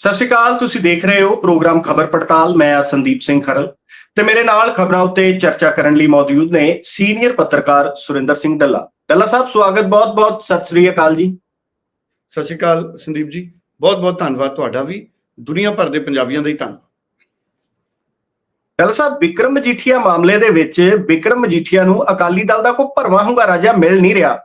ਸਤਿ ਸ਼੍ਰੀ ਅਕਾਲ ਤੁਸੀਂ ਦੇਖ ਰਹੇ ਹੋ ਪ੍ਰੋਗਰਾਮ ਖਬਰ ਪੜਤਾਲ। ਮੈਂ ਆ ਸੰਦੀਪ ਸਿੰਘ ਖਰਲ ਤੇ ਮੇਰੇ ਨਾਲ ਖਬਰਾਂ ਉੱਤੇ ਚਰਚਾ ਕਰਨ ਲਈ ਮੌਜੂਦ ਨੇ ਸੀਨੀਅਰ ਪੱਤਰਕਾਰ ਸੁਰਿੰਦਰ ਸਿੰਘ ਡੱਲਾ। ਡੱਲਾ ਸਾਹਿਬ ਸਵਾਗਤ ਬਹੁਤ-ਬਹੁਤ ਸਤਿ ਸ਼੍ਰੀ ਅਕਾਲ ਜੀ। ਸਤਿ ਸ਼੍ਰੀ ਅਕਾਲ ਸੰਦੀਪ ਜੀ ਬਹੁਤ ਬਹੁਤ ਧੰਨਵਾਦ ਤੁਹਾਡਾ ਵੀ ਦੁਨੀਆ ਭਰ ਦੇ ਪੰਜਾਬੀਆਂ ਦਾ ਹੀ ਧੰਨਵਾਦ ਡੱਲਾ ਸਾਹਿਬ ਵਿਕਰਮ ਮਜੀਠੀਆ ਮਾਮਲੇ ਦੇ ਵਿੱਚ ਵਿਕਰਮ ਮਜੀਠੀਆ ਨੂੰ ਅਕਾਲੀ ਦਲ ਦਾ ਕੋਈ ਭਰਵਾਂ ਹੁੰਗਾਰਾ ਜਿਹਾ ਮਿਲ ਨਹੀਂ ਰਿਹਾ।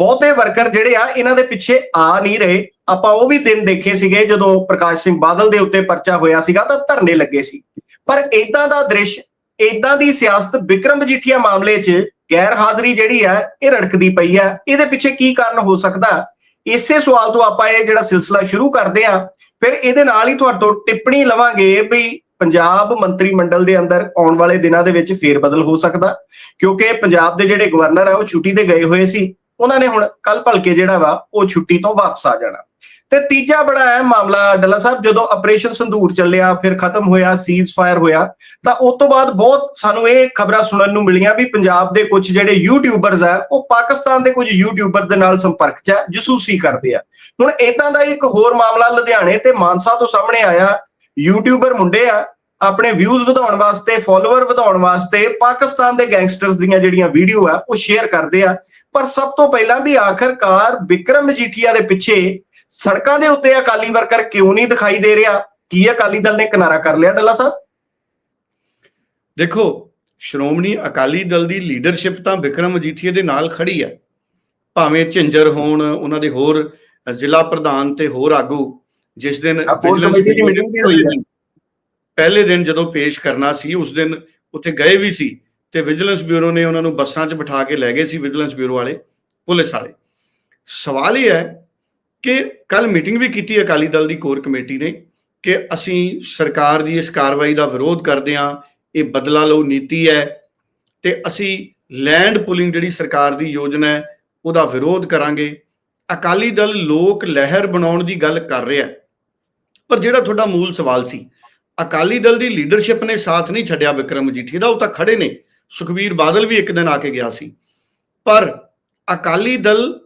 ਬਹੁਤੇ ਵਰਕਰ ਜਿਹੜੇ ਆ, ਇਹਨਾਂ ਦੇ ਪਿੱਛੇ ਆ ਨਹੀਂ ਰਹੇ। ਆਪਾਂ ਉਹ ਵੀ ਦਿਨ ਦੇਖੇ ਸੀਗੇ ਜਦੋਂ ਪ੍ਰਕਾਸ਼ ਸਿੰਘ ਬਾਦਲ ਦੇ ਉੱਤੇ ਪਰਚਾ ਹੋਇਆ ਸੀਗਾ, ਤਾਂ ਧਰਨੇ ਲੱਗੇ ਸੀ। ਪਰ ਇਦਾਂ ਦਾ ਦ੍ਰਿਸ਼ ਇਦਾਂ ਦੀ ਸਿਆਸਤ ਵਿਕਰਮ ਮਜੀਠੀਆ ਮਾਮਲੇ 'ਚ ਗੈਰ ਹਾਜ਼ਰੀ ਜਿਹੜੀ ਹੈ ਇਹ ਰੜਕਦੀ ਪਈ ਹੈ ਇਹਦੇ ਪਿੱਛੇ ਕੀ ਕਾਰਨ ਹੋ ਸਕਦਾ? ਇਸੇ ਸਵਾਲ ਤੋਂ ਆਪਾਂ ਇਹ ਜਿਹੜਾ ਸਿਲਸਿਲਾ ਸ਼ੁਰੂ ਕਰਦੇ ਆ। ਫਿਰ ਇਹਦੇ ਨਾਲ ਹੀ ਤੁਹਾਡੇ ਤੋਂ ਟਿੱਪਣੀ ਲਵਾਂਗੇ ਵੀ ਪੰਜਾਬ ਮੰਤਰੀ ਮੰਡਲ ਦੇ ਅੰਦਰ ਆਉਣ ਵਾਲੇ ਦਿਨਾਂ ਦੇ ਵਿੱਚ ਫੇਰ ਬਦਲ ਹੋ ਸਕਦਾ। ਕਿਉਂਕਿ ਪੰਜਾਬ ਦੇ ਜਿਹੜੇ ਗਵਰਨਰ ਆ, ਉਹ ਛੁੱਟੀ ਤੇ ਗਏ ਹੋਏ ਸੀ। ਉਹਨਾਂ ਨੇ ਹੁਣ ਕੱਲ ਭਲਕੇ ਜਿਹੜਾ ਵਾ, ਉਹ ਛੁੱਟੀ ਤੋਂ ਵਾਪਸ ਆ ਜਾਣਾ। ਤੇ ਤੀਜਾ ਬੜਾ ਹੈ ਮਾਮਲਾ ਡੱਲਾ ਸਾਹਿਬ, ਜਦੋਂ ਆਪਰੇਸ਼ਨ ਸੰਧੂਰ ਚੱਲਿਆ, ਫਿਰ ਖਤਮ ਹੋਇਆ ਸੀਜ਼ ਫਾਇਰ ਹੋਇਆ, ਤਾਂ ਉਸ ਤੋਂ ਬਾਅਦ ਬਹੁਤ ਸਾਨੂੰ ਇਹ ਖਬਰਾਂ ਸੁਣਨ ਨੂੰ ਮਿਲੀਆਂ ਵੀ ਪੰਜਾਬ ਦੇ ਕੁਝ ਜਿਹੜੇ ਯੂਟਿਊਬਰਸ ਆ, ਉਹ ਪਾਕਿਸਤਾਨ ਦੇ ਕੁਝ ਯੂਟਿਊਬਰ ਦੇ ਨਾਲ ਸੰਪਰਕ 'ਚ ਆ, ਜਸੂਸੀ ਕਰਦੇ ਆ। ਹੁਣ ਇਦਾਂ ਦਾ ਇੱਕ ਹੋਰ ਮਾਮਲਾ ਲੁਧਿਆਣੇ ਤੇ ਮਾਨਸਾ ਤੋਂ ਸਾਹਮਣੇ ਆਇਆ ਯੂਟਿਊਬਰ ਮੁੰਡੇ ਆ ਆਪਣੇ ਵਿਊਜ਼ ਵਧਾਉਣ ਵਾਸਤੇ ਫਾਲੋਅਰ ਵਧਾਉਣ ਵਾਸਤੇ ਪਾਕਿਸਤਾਨ ਦੇ ਗੈਂਗਸਟਰਸ ਦੀਆਂ ਜਿਹੜੀਆਂ ਵੀਡੀਓ ਆ ਉਹ ਸ਼ੇਅਰ ਕਰਦੇ ਆ। ਪਰ ਸਭ ਤੋਂ ਪਹਿਲਾਂ ਵੀ ਆਖਰਕਾਰ ਵਿਕਰਮ ਮਜੀਠੀਆ ਦੇ ਪਿੱਛੇ ਸੜਕਾਂ ਦੇ ਉੱਤੇ ਅਕਾਲੀ ਵਰਕਰ ਕਿਉਂ ਨਹੀਂ ਦਿਖਾਈ ਦੇ ਰਿਹਾ? ਕੀ ਅਕਾਲੀ ਦਲ ਨੇ ਕਿਨਾਰਾ ਕਰ ਲਿਆ ਡੱਲਾ ਸਾਹਿਬ? ਦੇਖੋ ਸ਼੍ਰੋਮਣੀ ਅਕਾਲੀ ਦਲ ਦੀ ਲੀਡਰਸ਼ਿਪ ਤਾਂ ਵਿਕਰਮ ਮਜੀਠੀਆ ਦੇ ਨਾਲ ਖੜੀ ਹੈ ਭਾਵੇਂ ਝਿੰਜਰ ਹੋਣ ਉਹਨਾਂ ਦੇ ਹੋਰ ਜ਼ਿਲ੍ਹਾ ਪ੍ਰਧਾਨ ਤੇ ਹੋਰ ਆਗੂ ਜਿਸ ਦਿਨ vigilance vigilance meeting ਵੀ ਹੋਈ ਹੈ। ਪਹਿਲੇ ਦਿਨ ਜਦੋਂ ਪੇਸ਼ ਕਰਨਾ ਸੀ, ਉਸ ਦਿਨ ਉੱਥੇ ਗਏ ਵੀ ਸੀ ਤੇ ਵਿਜੀਲੈਂਸ ਬਿਊਰੋ ਨੇ ਉਹਨਾਂ ਨੂੰ ਬੱਸਾਂ 'ਚ ਬਿਠਾ ਕੇ ਲੈ ਗਏ ਸੀ, ਵਿਜੀਲੈਂਸ ਬਿਊਰੋ ਵਾਲੇ, ਪੁਲਿਸ ਵਾਲੇ। ਸਵਾਲ ਇਹ ਹੈ ਕਿ ਕੱਲ ਮੀਟਿੰਗ ਵੀ ਕੀਤੀ ਅਕਾਲੀ ਦਲ ਦੀ ਕੋਰ ਕਮੇਟੀ ਨੇ ਕਿ ਅਸੀਂ ਸਰਕਾਰ ਦੀ ਇਸ ਕਾਰਵਾਈ ਦਾ ਵਿਰੋਧ ਕਰਦੇ ਹਾਂ, ਇਹ ਬਦਲਾ ਲਓ, ਨੀਤੀ ਹੈ ਤੇ ਅਸੀਂ ਲੈਂਡ ਪੁਲਿੰਗ ਜਿਹੜੀ ਸਰਕਾਰ ਦੀ ਯੋਜਨਾ ਹੈ, ਉਹਦਾ ਵਿਰੋਧ ਕਰਾਂਗੇ। ਅਕਾਲੀ ਦਲ ਲੋਕ ਲਹਿਰ ਬਣਾਉਣ ਦੀ ਗੱਲ ਕਰ ਰਿਹਾ ਪਰ ਜਿਹੜਾ ਤੁਹਾਡਾ ਮੂਲ ਸਵਾਲ ਸੀ ਅਕਾਲੀ ਦਲ ਦੀ ਲੀਡਰਸ਼ਿਪ ਨੇ ਸਾਥ ਨਹੀਂ ਛੱਡਿਆ ਵਿਕਰਮ ਮਜੀਠੀ ਦਾ, ਉਹ ਤਾਂ ਖੜੇ ਨੇ। ਸੁਖਬੀਰ ਬਾਦਲ ਵੀ ਇੱਕ ਦਿਨ ਆ ਕੇ ਗਿਆ ਸੀ। ਪਰ ਅਕਾਲੀ ਦਲ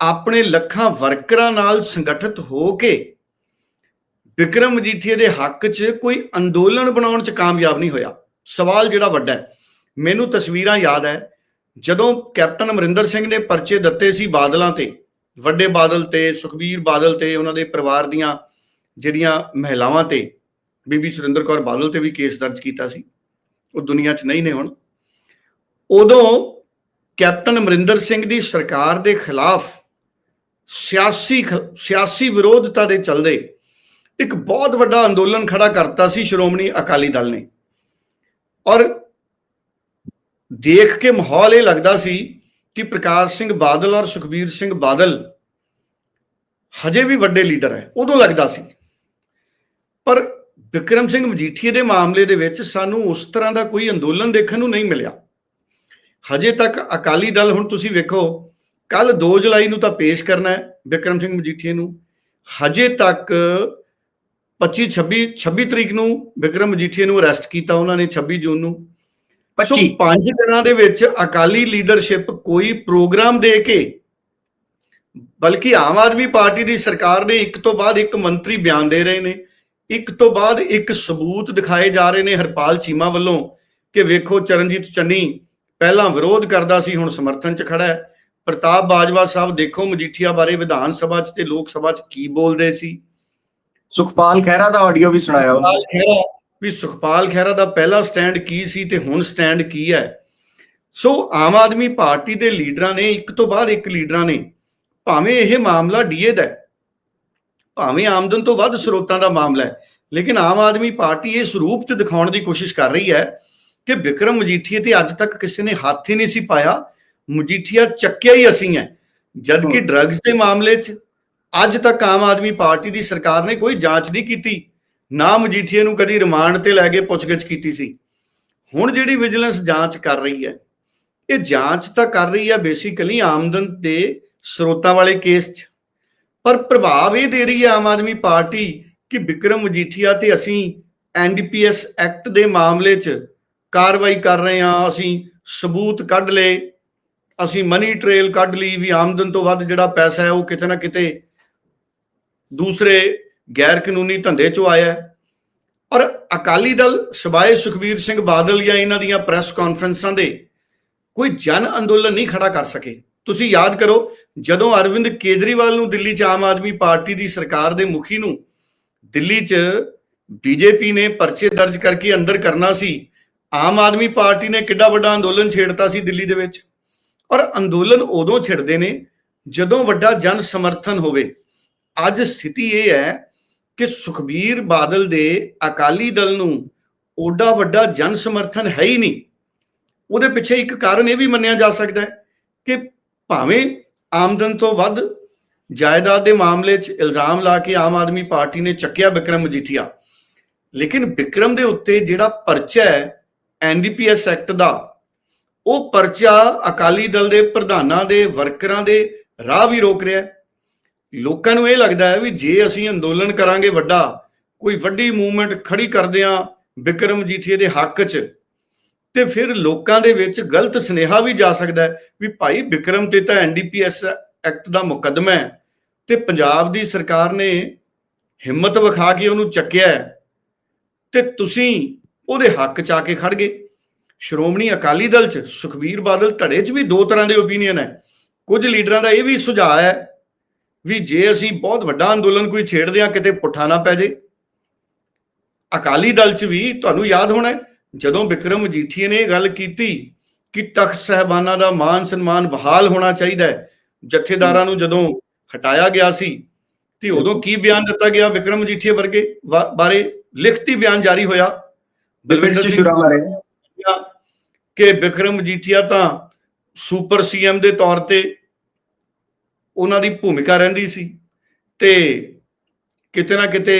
ਆਪਣੇ ਲੱਖਾਂ ਵਰਕਰਾਂ ਨਾਲ ਸੰਗਠਿਤ ਹੋ ਕੇ ਵਿਕਰਮ ਮਜੀਠੀਆ ਦੇ ਹੱਕ 'ਚ ਕੋਈ ਅੰਦੋਲਨ ਬਣਾਉਣ 'ਚ ਕਾਮਯਾਬ ਨਹੀਂ ਹੋਇਆ। ਸਵਾਲ ਜਿਹੜਾ ਵੱਡਾ ਹੈ, ਮੈਨੂੰ ਤਸਵੀਰਾਂ ਯਾਦ ਹੈ, ਜਦੋਂ ਕੈਪਟਨ ਅਮਰਿੰਦਰ ਸਿੰਘ ਨੇ ਪਰਚੇ ਦਿੱਤੇ ਸੀ ਬਾਦਲਾਂ ਤੇ, ਵੱਡੇ ਬਾਦਲ ਤੇ, ਸੁਖਬੀਰ ਬਾਦਲ ਤੇ, ਉਹਨਾਂ ਦੇ ਪਰਿਵਾਰ ਦੀਆਂ ਜਿਹੜੀਆਂ ਮਹਿਲਾਵਾਂ ਤੇ ਬੀਬੀ ਸੁਰਿੰਦਰ ਕੌਰ ਬਾਦਲ ਤੇ ਵੀ ਕੇਸ ਦਰਜ ਕੀਤਾ ਸੀ। ਉਹ ਦੁਨੀਆ 'ਚ ਨਹੀਂ ਨੇ ਹੁਣ। ਉਦੋਂ ਕੈਪਟਨ ਅਮਰਿੰਦਰ ਸਿੰਘ ਦੀ ਸਰਕਾਰ ਦੇ ਖਿਲਾਫ ਸਿਆਸੀ ਖ- ਸਿਆਸੀ ਵਿਰੋਧਤਾ ਦੇ ਚਲਦੇ ਇੱਕ ਬਹੁਤ ਵੱਡਾ ਅੰਦੋਲਨ ਖੜਾ ਕਰਤਾ ਸੀ ਸ਼੍ਰੋਮਣੀ ਅਕਾਲੀ ਦਲ ਨੇ। ਔਰ ਦੇਖ ਕੇ ਮਾਹੌਲ ਇਹ ਲੱਗਦਾ ਸੀ ਕਿ ਪ੍ਰਕਾਸ਼ ਸਿੰਘ ਬਾਦਲ ਔਰ ਸੁਖਬੀਰ ਸਿੰਘ ਬਾਦਲ ਹਜੇ ਵੀ ਵੱਡੇ ਲੀਡਰ ਹੈ। ਉਦੋਂ ਲੱਗਦਾ ਸੀ। ਪਰ ਵਿਕਰਮ ਸਿੰਘ ਮਜੀਠੀਏ ਦੇ ਮਾਮਲੇ ਦੇ ਵਿੱਚ ਸਾਨੂੰ ਉਸ ਤਰ੍ਹਾਂ ਦਾ ਕੋਈ ਅੰਦੋਲਨ ਦੇਖਣ ਨੂੰ ਨਹੀਂ ਮਿਲਿਆ। ਹਜੇ ਤੱਕ ਅਕਾਲੀ ਦਲ ਹੁਣ ਤੁਸੀਂ ਵੇਖੋ ਕੱਲ 2 ਜੁਲਾਈ ਨੂੰ ਤਾਂ ਪੇਸ਼ ਕਰਨਾ ਹੈ ਵਿਕਰਮ ਸਿੰਘ ਮਜੀਠੀਏ ਨੂੰ। ਹਜੇ ਤੱਕ 25 26 26 ਤਰੀਕ ਨੂੰ ਵਿਕਰਮ ਮਜੀਠੀਏ ਨੂੰ ਅਰੈਸਟ ਕੀਤਾ ਉਹਨਾਂ ਨੇ 26 ਜੂਨ ਨੂੰ। ਸੋ 25 ਪੰਜ ਦਿਨਾਂ ਦੇ ਵਿੱਚ ਅਕਾਲੀ ਲੀਡਰਸ਼ਿਪ ਕੋਈ ਪ੍ਰੋਗਰਾਮ ਦੇ ਕੇ ਬਲਕਿ ਆਮ ਆਦਮੀ ਪਾਰਟੀ ਦੀ ਸਰਕਾਰ ਨੇ ਇੱਕ ਤੋਂ ਬਾਅਦ ਇੱਕ ਮੰਤਰੀ ਬਿਆਨ ਦੇ ਰਹੇ ਨੇ। ਇੱਕ ਤੋਂ ਬਾਅਦ ਇੱਕ ਸਬੂਤ ਦਿਖਾਏ ਜਾ ਰਹੇ ਨੇ ਹਰਪਾਲ ਚੀਮਾ ਵੱਲੋਂ ਕਿ ਵੇਖੋ ਚਰਨਜੀਤ ਚੰਨੀ ਪਹਿਲਾਂ ਵਿਰੋਧ ਕਰਦਾ ਸੀ ਹੁਣ ਸਮਰਥਨ 'ਚ ਖੜਾ ਹੈ। ਪ੍ਰਤਾਪ ਬਾਜਵਾ ਸਾਹਿਬ ਦੇਖੋ ਮਜੀਠੀਆ ਬਾਰੇ ਵਿਧਾਨ ਸਭਾ 'ਚ ਤੇ ਲੋਕ ਸਭਾ 'ਚ ਕੀ ਬੋਲਦੇ ਸੀ? ਸੁਖਪਾਲ ਖਹਿਰਾ ਦਾ ਆਡੀਓ ਵੀ ਸੁਣਾਇਆ ਉਹਨੇ। ਵੀ ਸੁਖਪਾਲ ਖਹਿਰਾ ਦਾ ਪਹਿਲਾ ਸਟੈਂਡ ਕੀ ਸੀ ਤੇ ਹੁਣ ਸਟੈਂਡ ਕੀ ਹੈ? ਸੋ ਆਮ ਆਦਮੀ ਪਾਰਟੀ ਦੇ ਲੀਡਰਾਂ ਨੇ ਇੱਕ ਤੋਂ ਬਾਅਦ ਇੱਕ ਲੀਡਰਾਂ ਨੇ ਭਾਵੇਂ ਇਹ ਮਾਮਲਾ ਡੀਏ ਦਾ ਹੈ ਭਾਵੇਂ ਆਮਦਨ ਤੋਂ ਵੱਧ ਸਰੋਤਾਂ ਦਾ ਮਾਮਲਾ ਹੈ ਲੇਕਿਨ ਆਮ ਆਦਮੀ ਪਾਰਟੀ ਇਸ ਰੂਪ 'ਚ ਦਿਖਾਉਣ ਦੀ ਕੋਸ਼ਿਸ਼ ਕਰ ਰਹੀ ਹੈ ਕਿ ਵਿਕਰਮ ਮਜੀਠੀਆ ਤੇ ਅੱਜ ਤੱਕ ਕਿਸੇ ਨੇ ਹੱਥ ਹੀ ਨਹੀਂ ਸੀ ਪਾਇਆ ਮਜੀਠੀਆ ਚੱਕਿਆ ਹੀ ਅਸੀਂ ਹੈ ਜਦ ਕਿ ਡਰੱਗਸ ਦੇ ਮਾਮਲੇ 'ਚ ਅੱਜ ਤੱਕ ਆਮ ਆਦਮੀ ਪਾਰਟੀ ਦੀ ਸਰਕਾਰ ਨੇ ਕੋਈ ਜਾਂਚ ਨਹੀਂ ਕੀਤੀ ਨਾ ਮਜੀਠੀਏ ਨੂੰ ਕਦੀ ਰਿਮਾਂਡ ਤੇ ਲੈ ਕੇ ਪੁੱਛਗਿੱਛ ਕੀਤੀ ਸੀ। ਹੁਣ ਜਿਹੜੀ ਵਿਜੀਲੈਂਸ ਜਾਂਚ ਕਰ ਰਹੀ ਹੈ ਇਹ ਜਾਂਚ ਤਾਂ ਕਰ ਰਹੀ ਹੈ ਬੇਸਿਕਲੀ ਆਮਦਨ ਤੇ ਸਰੋਤਾਂ ਵਾਲੇ ਕੇਸ 'ਚ। ਪਰ ਪ੍ਰਭਾਵ ਇਹ ਦੇ ਰਹੀ ਹੈ ਆਮ ਆਦਮੀ ਪਾਰਟੀ ਕਿ ਵਿਕਰਮ ਮਜੀਠੀਆ ਤੇ ਅਸੀਂ ਐਨਡੀਪੀਐਸ ਐਕਟ ਦੇ ਮਾਮਲੇ 'ਚ ਕਾਰਵਾਈ ਕਰ ਰਹੇ ਹਾਂ, ਅਸੀਂ ਸਬੂਤ ਕੱਢ ਲਏ, ਅਸੀਂ ਮਨੀ ਟ੍ਰੇਲ ਕੱਢ ਲਈ ਵੀ ਆਮਦਨ ਤੋਂ ਵੱਧ ਜਿਹੜਾ ਪੈਸਾ ਹੈ ਉਹ ਕਿਤੇ ਨਾ ਕਿਤੇ ਦੂਸਰੇ ਗੈਰ ਕਾਨੂੰਨੀ ਧੰਦੇ ਚੋਂ ਆਇਆ ਹੈ। ਔਰ ਅਕਾਲੀ ਦਲ ਸਵਾਏ ਸੁਖਬੀਰ ਸਿੰਘ ਬਾਦਲ ਜਾਂ ਇਹਨਾਂ ਦੀਆਂ ਪ੍ਰੈਸ ਕਾਨਫਰੰਸਾਂ ਦੇ ਕੋਈ ਜਨ ਅੰਦੋਲਨ ਨਹੀਂ ਖੜਾ ਕਰ ਸਕੇ। ਤੁਸੀਂ ਯਾਦ ਕਰੋ, ਜਦੋਂ ਅਰਵਿੰਦ ਕੇਜਰੀਵਾਲ ਨੂੰ ਦਿੱਲੀ 'ਚ ਆਮ ਆਦਮੀ ਪਾਰਟੀ ਦੀ ਸਰਕਾਰ ਦੇ ਮੁਖੀ ਨੂੰ ਦਿੱਲੀ 'ਚ ਬੀਜੇਪੀ ਨੇ ਪਰਚੇ ਦਰਜ ਕਰਕੇ ਅੰਦਰ ਕਰਨਾ ਸੀ, ਆਮ ਆਦਮੀ ਪਾਰਟੀ ਨੇ ਕਿੱਡਾ ਵੱਡਾ ਅੰਦੋਲਨ ਛੇੜਤਾ ਸੀ ਦਿੱਲੀ ਦੇ ਵਿੱਚ। ਔਰ ਅੰਦੋਲਨ ਉਦੋਂ ਛਿੜਦੇ ਨੇ ਜਦੋਂ ਵੱਡਾ ਜਨ ਸਮਰਥਨ ਹੋਵੇ। ਅੱਜ ਸਥਿਤੀ ਇਹ ਹੈ ਕਿ ਸੁਖਬੀਰ ਬਾਦਲ ਦੇ ਅਕਾਲੀ ਦਲ ਨੂੰ ਓਡਾ ਵੱਡਾ ਜਨ ਸਮਰਥਨ ਹੈ ਹੀ ਨਹੀਂ। ਉਹਦੇ ਪਿੱਛੇ ਇੱਕ ਕਾਰਨ ਇਹ ਵੀ ਮੰਨਿਆ ਜਾ ਸਕਦਾ ਹੈ ਕਿ ਭਾਵੇਂ ਆਮਦਨ ਤੋਂ ਵੱਧ ਜਾਇਦਾਦ ਦੇ ਮਾਮਲੇ 'ਚ ਇਲਜ਼ਾਮ ਲਾ ਕੇ ਆਮ ਆਦਮੀ ਪਾਰਟੀ ਨੇ ਚੱਕਿਆ ਵਿਕਰਮ ਮਜੀਠੀਆ। ਲੇਕਿਨ ਵਿਕਰਮ ਦੇ ਉੱਤੇ ਜਿਹੜਾ ਪਰਚਾ ਹੈ ਐਨਡੀਪੀਐਸ ਐਕਟ ਦਾ, ਉਹ ਪਰਚਾ ਅਕਾਲੀ ਦਲ ਦੇ ਪ੍ਰਧਾਨਾਂ ਦੇ, ਵਰਕਰਾਂ ਦੇ ਰਾਹ ਵੀ ਰੋਕ ਰਿਹਾ ਹੈ। ਲੋਕਾਂ ਨੂੰ ਇਹ ਲੱਗਦਾ ਹੈ ਵੀ ਜੇ ਅਸੀਂ ਅੰਦੋਲਨ ਕਰਾਂਗੇ ਵੱਡਾ, ਕੋਈ ਵੱਡੀ ਮੂਵਮੈਂਟ ਖੜੀ ਕਰਦੇ ਆ ਵਿਕਰਮ ਜੀਠੀਏ ਦੇ ਹੱਕ 'ਚ ਤੇ ਫਿਰ ਲੋਕਾਂ ਦੇ ਵਿੱਚ ਗਲਤ ਸੁਨੇਹਾ ਵੀ ਜਾ ਸਕਦਾ ਹੈ ਵੀ ਭਾਈ ਵਿਕਰਮ ਤੇ ਤਾਂ ਐਨਡੀਪੀਐਸ ਐਕਟ ਦਾ ਮੁਕੱਦਮਾ ਹੈ ਤੇ ਪੰਜਾਬ ਦੀ ਸਰਕਾਰ ਨੇ ਹਿੰਮਤ ਵਿਖਾ ਕੇ ਉਹਨੂੰ ਚੱਕਿਆ ਹੈ ਤੇ ਤੁਸੀਂ ਉਹਦੇ ਹੱਕ ਚ ਆ ਕੇ ਖੜ ਗਏ। ਸ਼੍ਰੋਮਣੀ ਅਕਾਲੀ ਦਲ ਚ ਸੁਖਬੀਰ ਬਾਦਲ ਧੜੇ ਚ ਵੀ ਦੋ ਤਰ੍ਹਾਂ ਦੇ ਓਪੀਨੀਅਨ ਹੈ। ਕੁਝ ਲੀਡਰਾਂ ਦਾ ਇਹ ਵੀ ਸੁਝਾਅ ਹੈ ਵੀ ਜੇ ਅਸੀਂ ਬਹੁਤ ਵੱਡਾ ਅੰਦੋਲਨ ਕੋਈ ਛੇੜਦੇ ਆ ਕਿਤੇ ਪੁੱਠਾ ਨਾ ਪੈ ਜੇ ਅਕਾਲੀ ਦਲ ਚ ਵੀ ਤੁਹਾਨੂੰ ਯਾਦ ਹੋਣਾ ਹੈ, ਜਦੋਂ ਵਿਕਰਮ ਮਜੀਠੀਏ ਨੇ ਇਹ ਗੱਲ ਕੀਤੀ ਕਿ ਤਖਤ ਸਹਿਬਾਨਾਂ ਦਾ ਮਾਨ ਸਨਮਾਨ ਬਹਾਲ ਹੋਣਾ ਚਾਹੀਦਾ ਹੈ ਜਥੇਦਾਰਾਂ ਨੂੰ ਜਦੋਂ ਹਟਾਇਆ ਗਿਆ ਸੀ ਤੇ ਉਦੋਂ ਕੀ ਬਿਆਨ ਦਿੱਤਾ ਗਿਆ ਵਿਕਰਮ ਮਜੀਠੀਏ ਵਰਗੇ ਬਾਰੇ ਲਿਖਤੀ ਬਿਆਨ ਜਾਰੀ ਹੋਇਆ। ਬਲਵਿੰਦਰ ਚ ਸ਼ੁਰਾ ਮਾਰੇ ਕਿ ਵਿਕਰਮ ਮਜੀਠੀਆ ਤਾਂ ਸੁਪਰ ਸੀਐਮ ਦੇ ਤੌਰ ਤੇ ਉਹਨਾਂ ਦੀ ਭੂਮਿਕਾ ਰਹਿੰਦੀ ਸੀ ਤੇ ਕਿਤੇ ਨਾ ਕਿਤੇ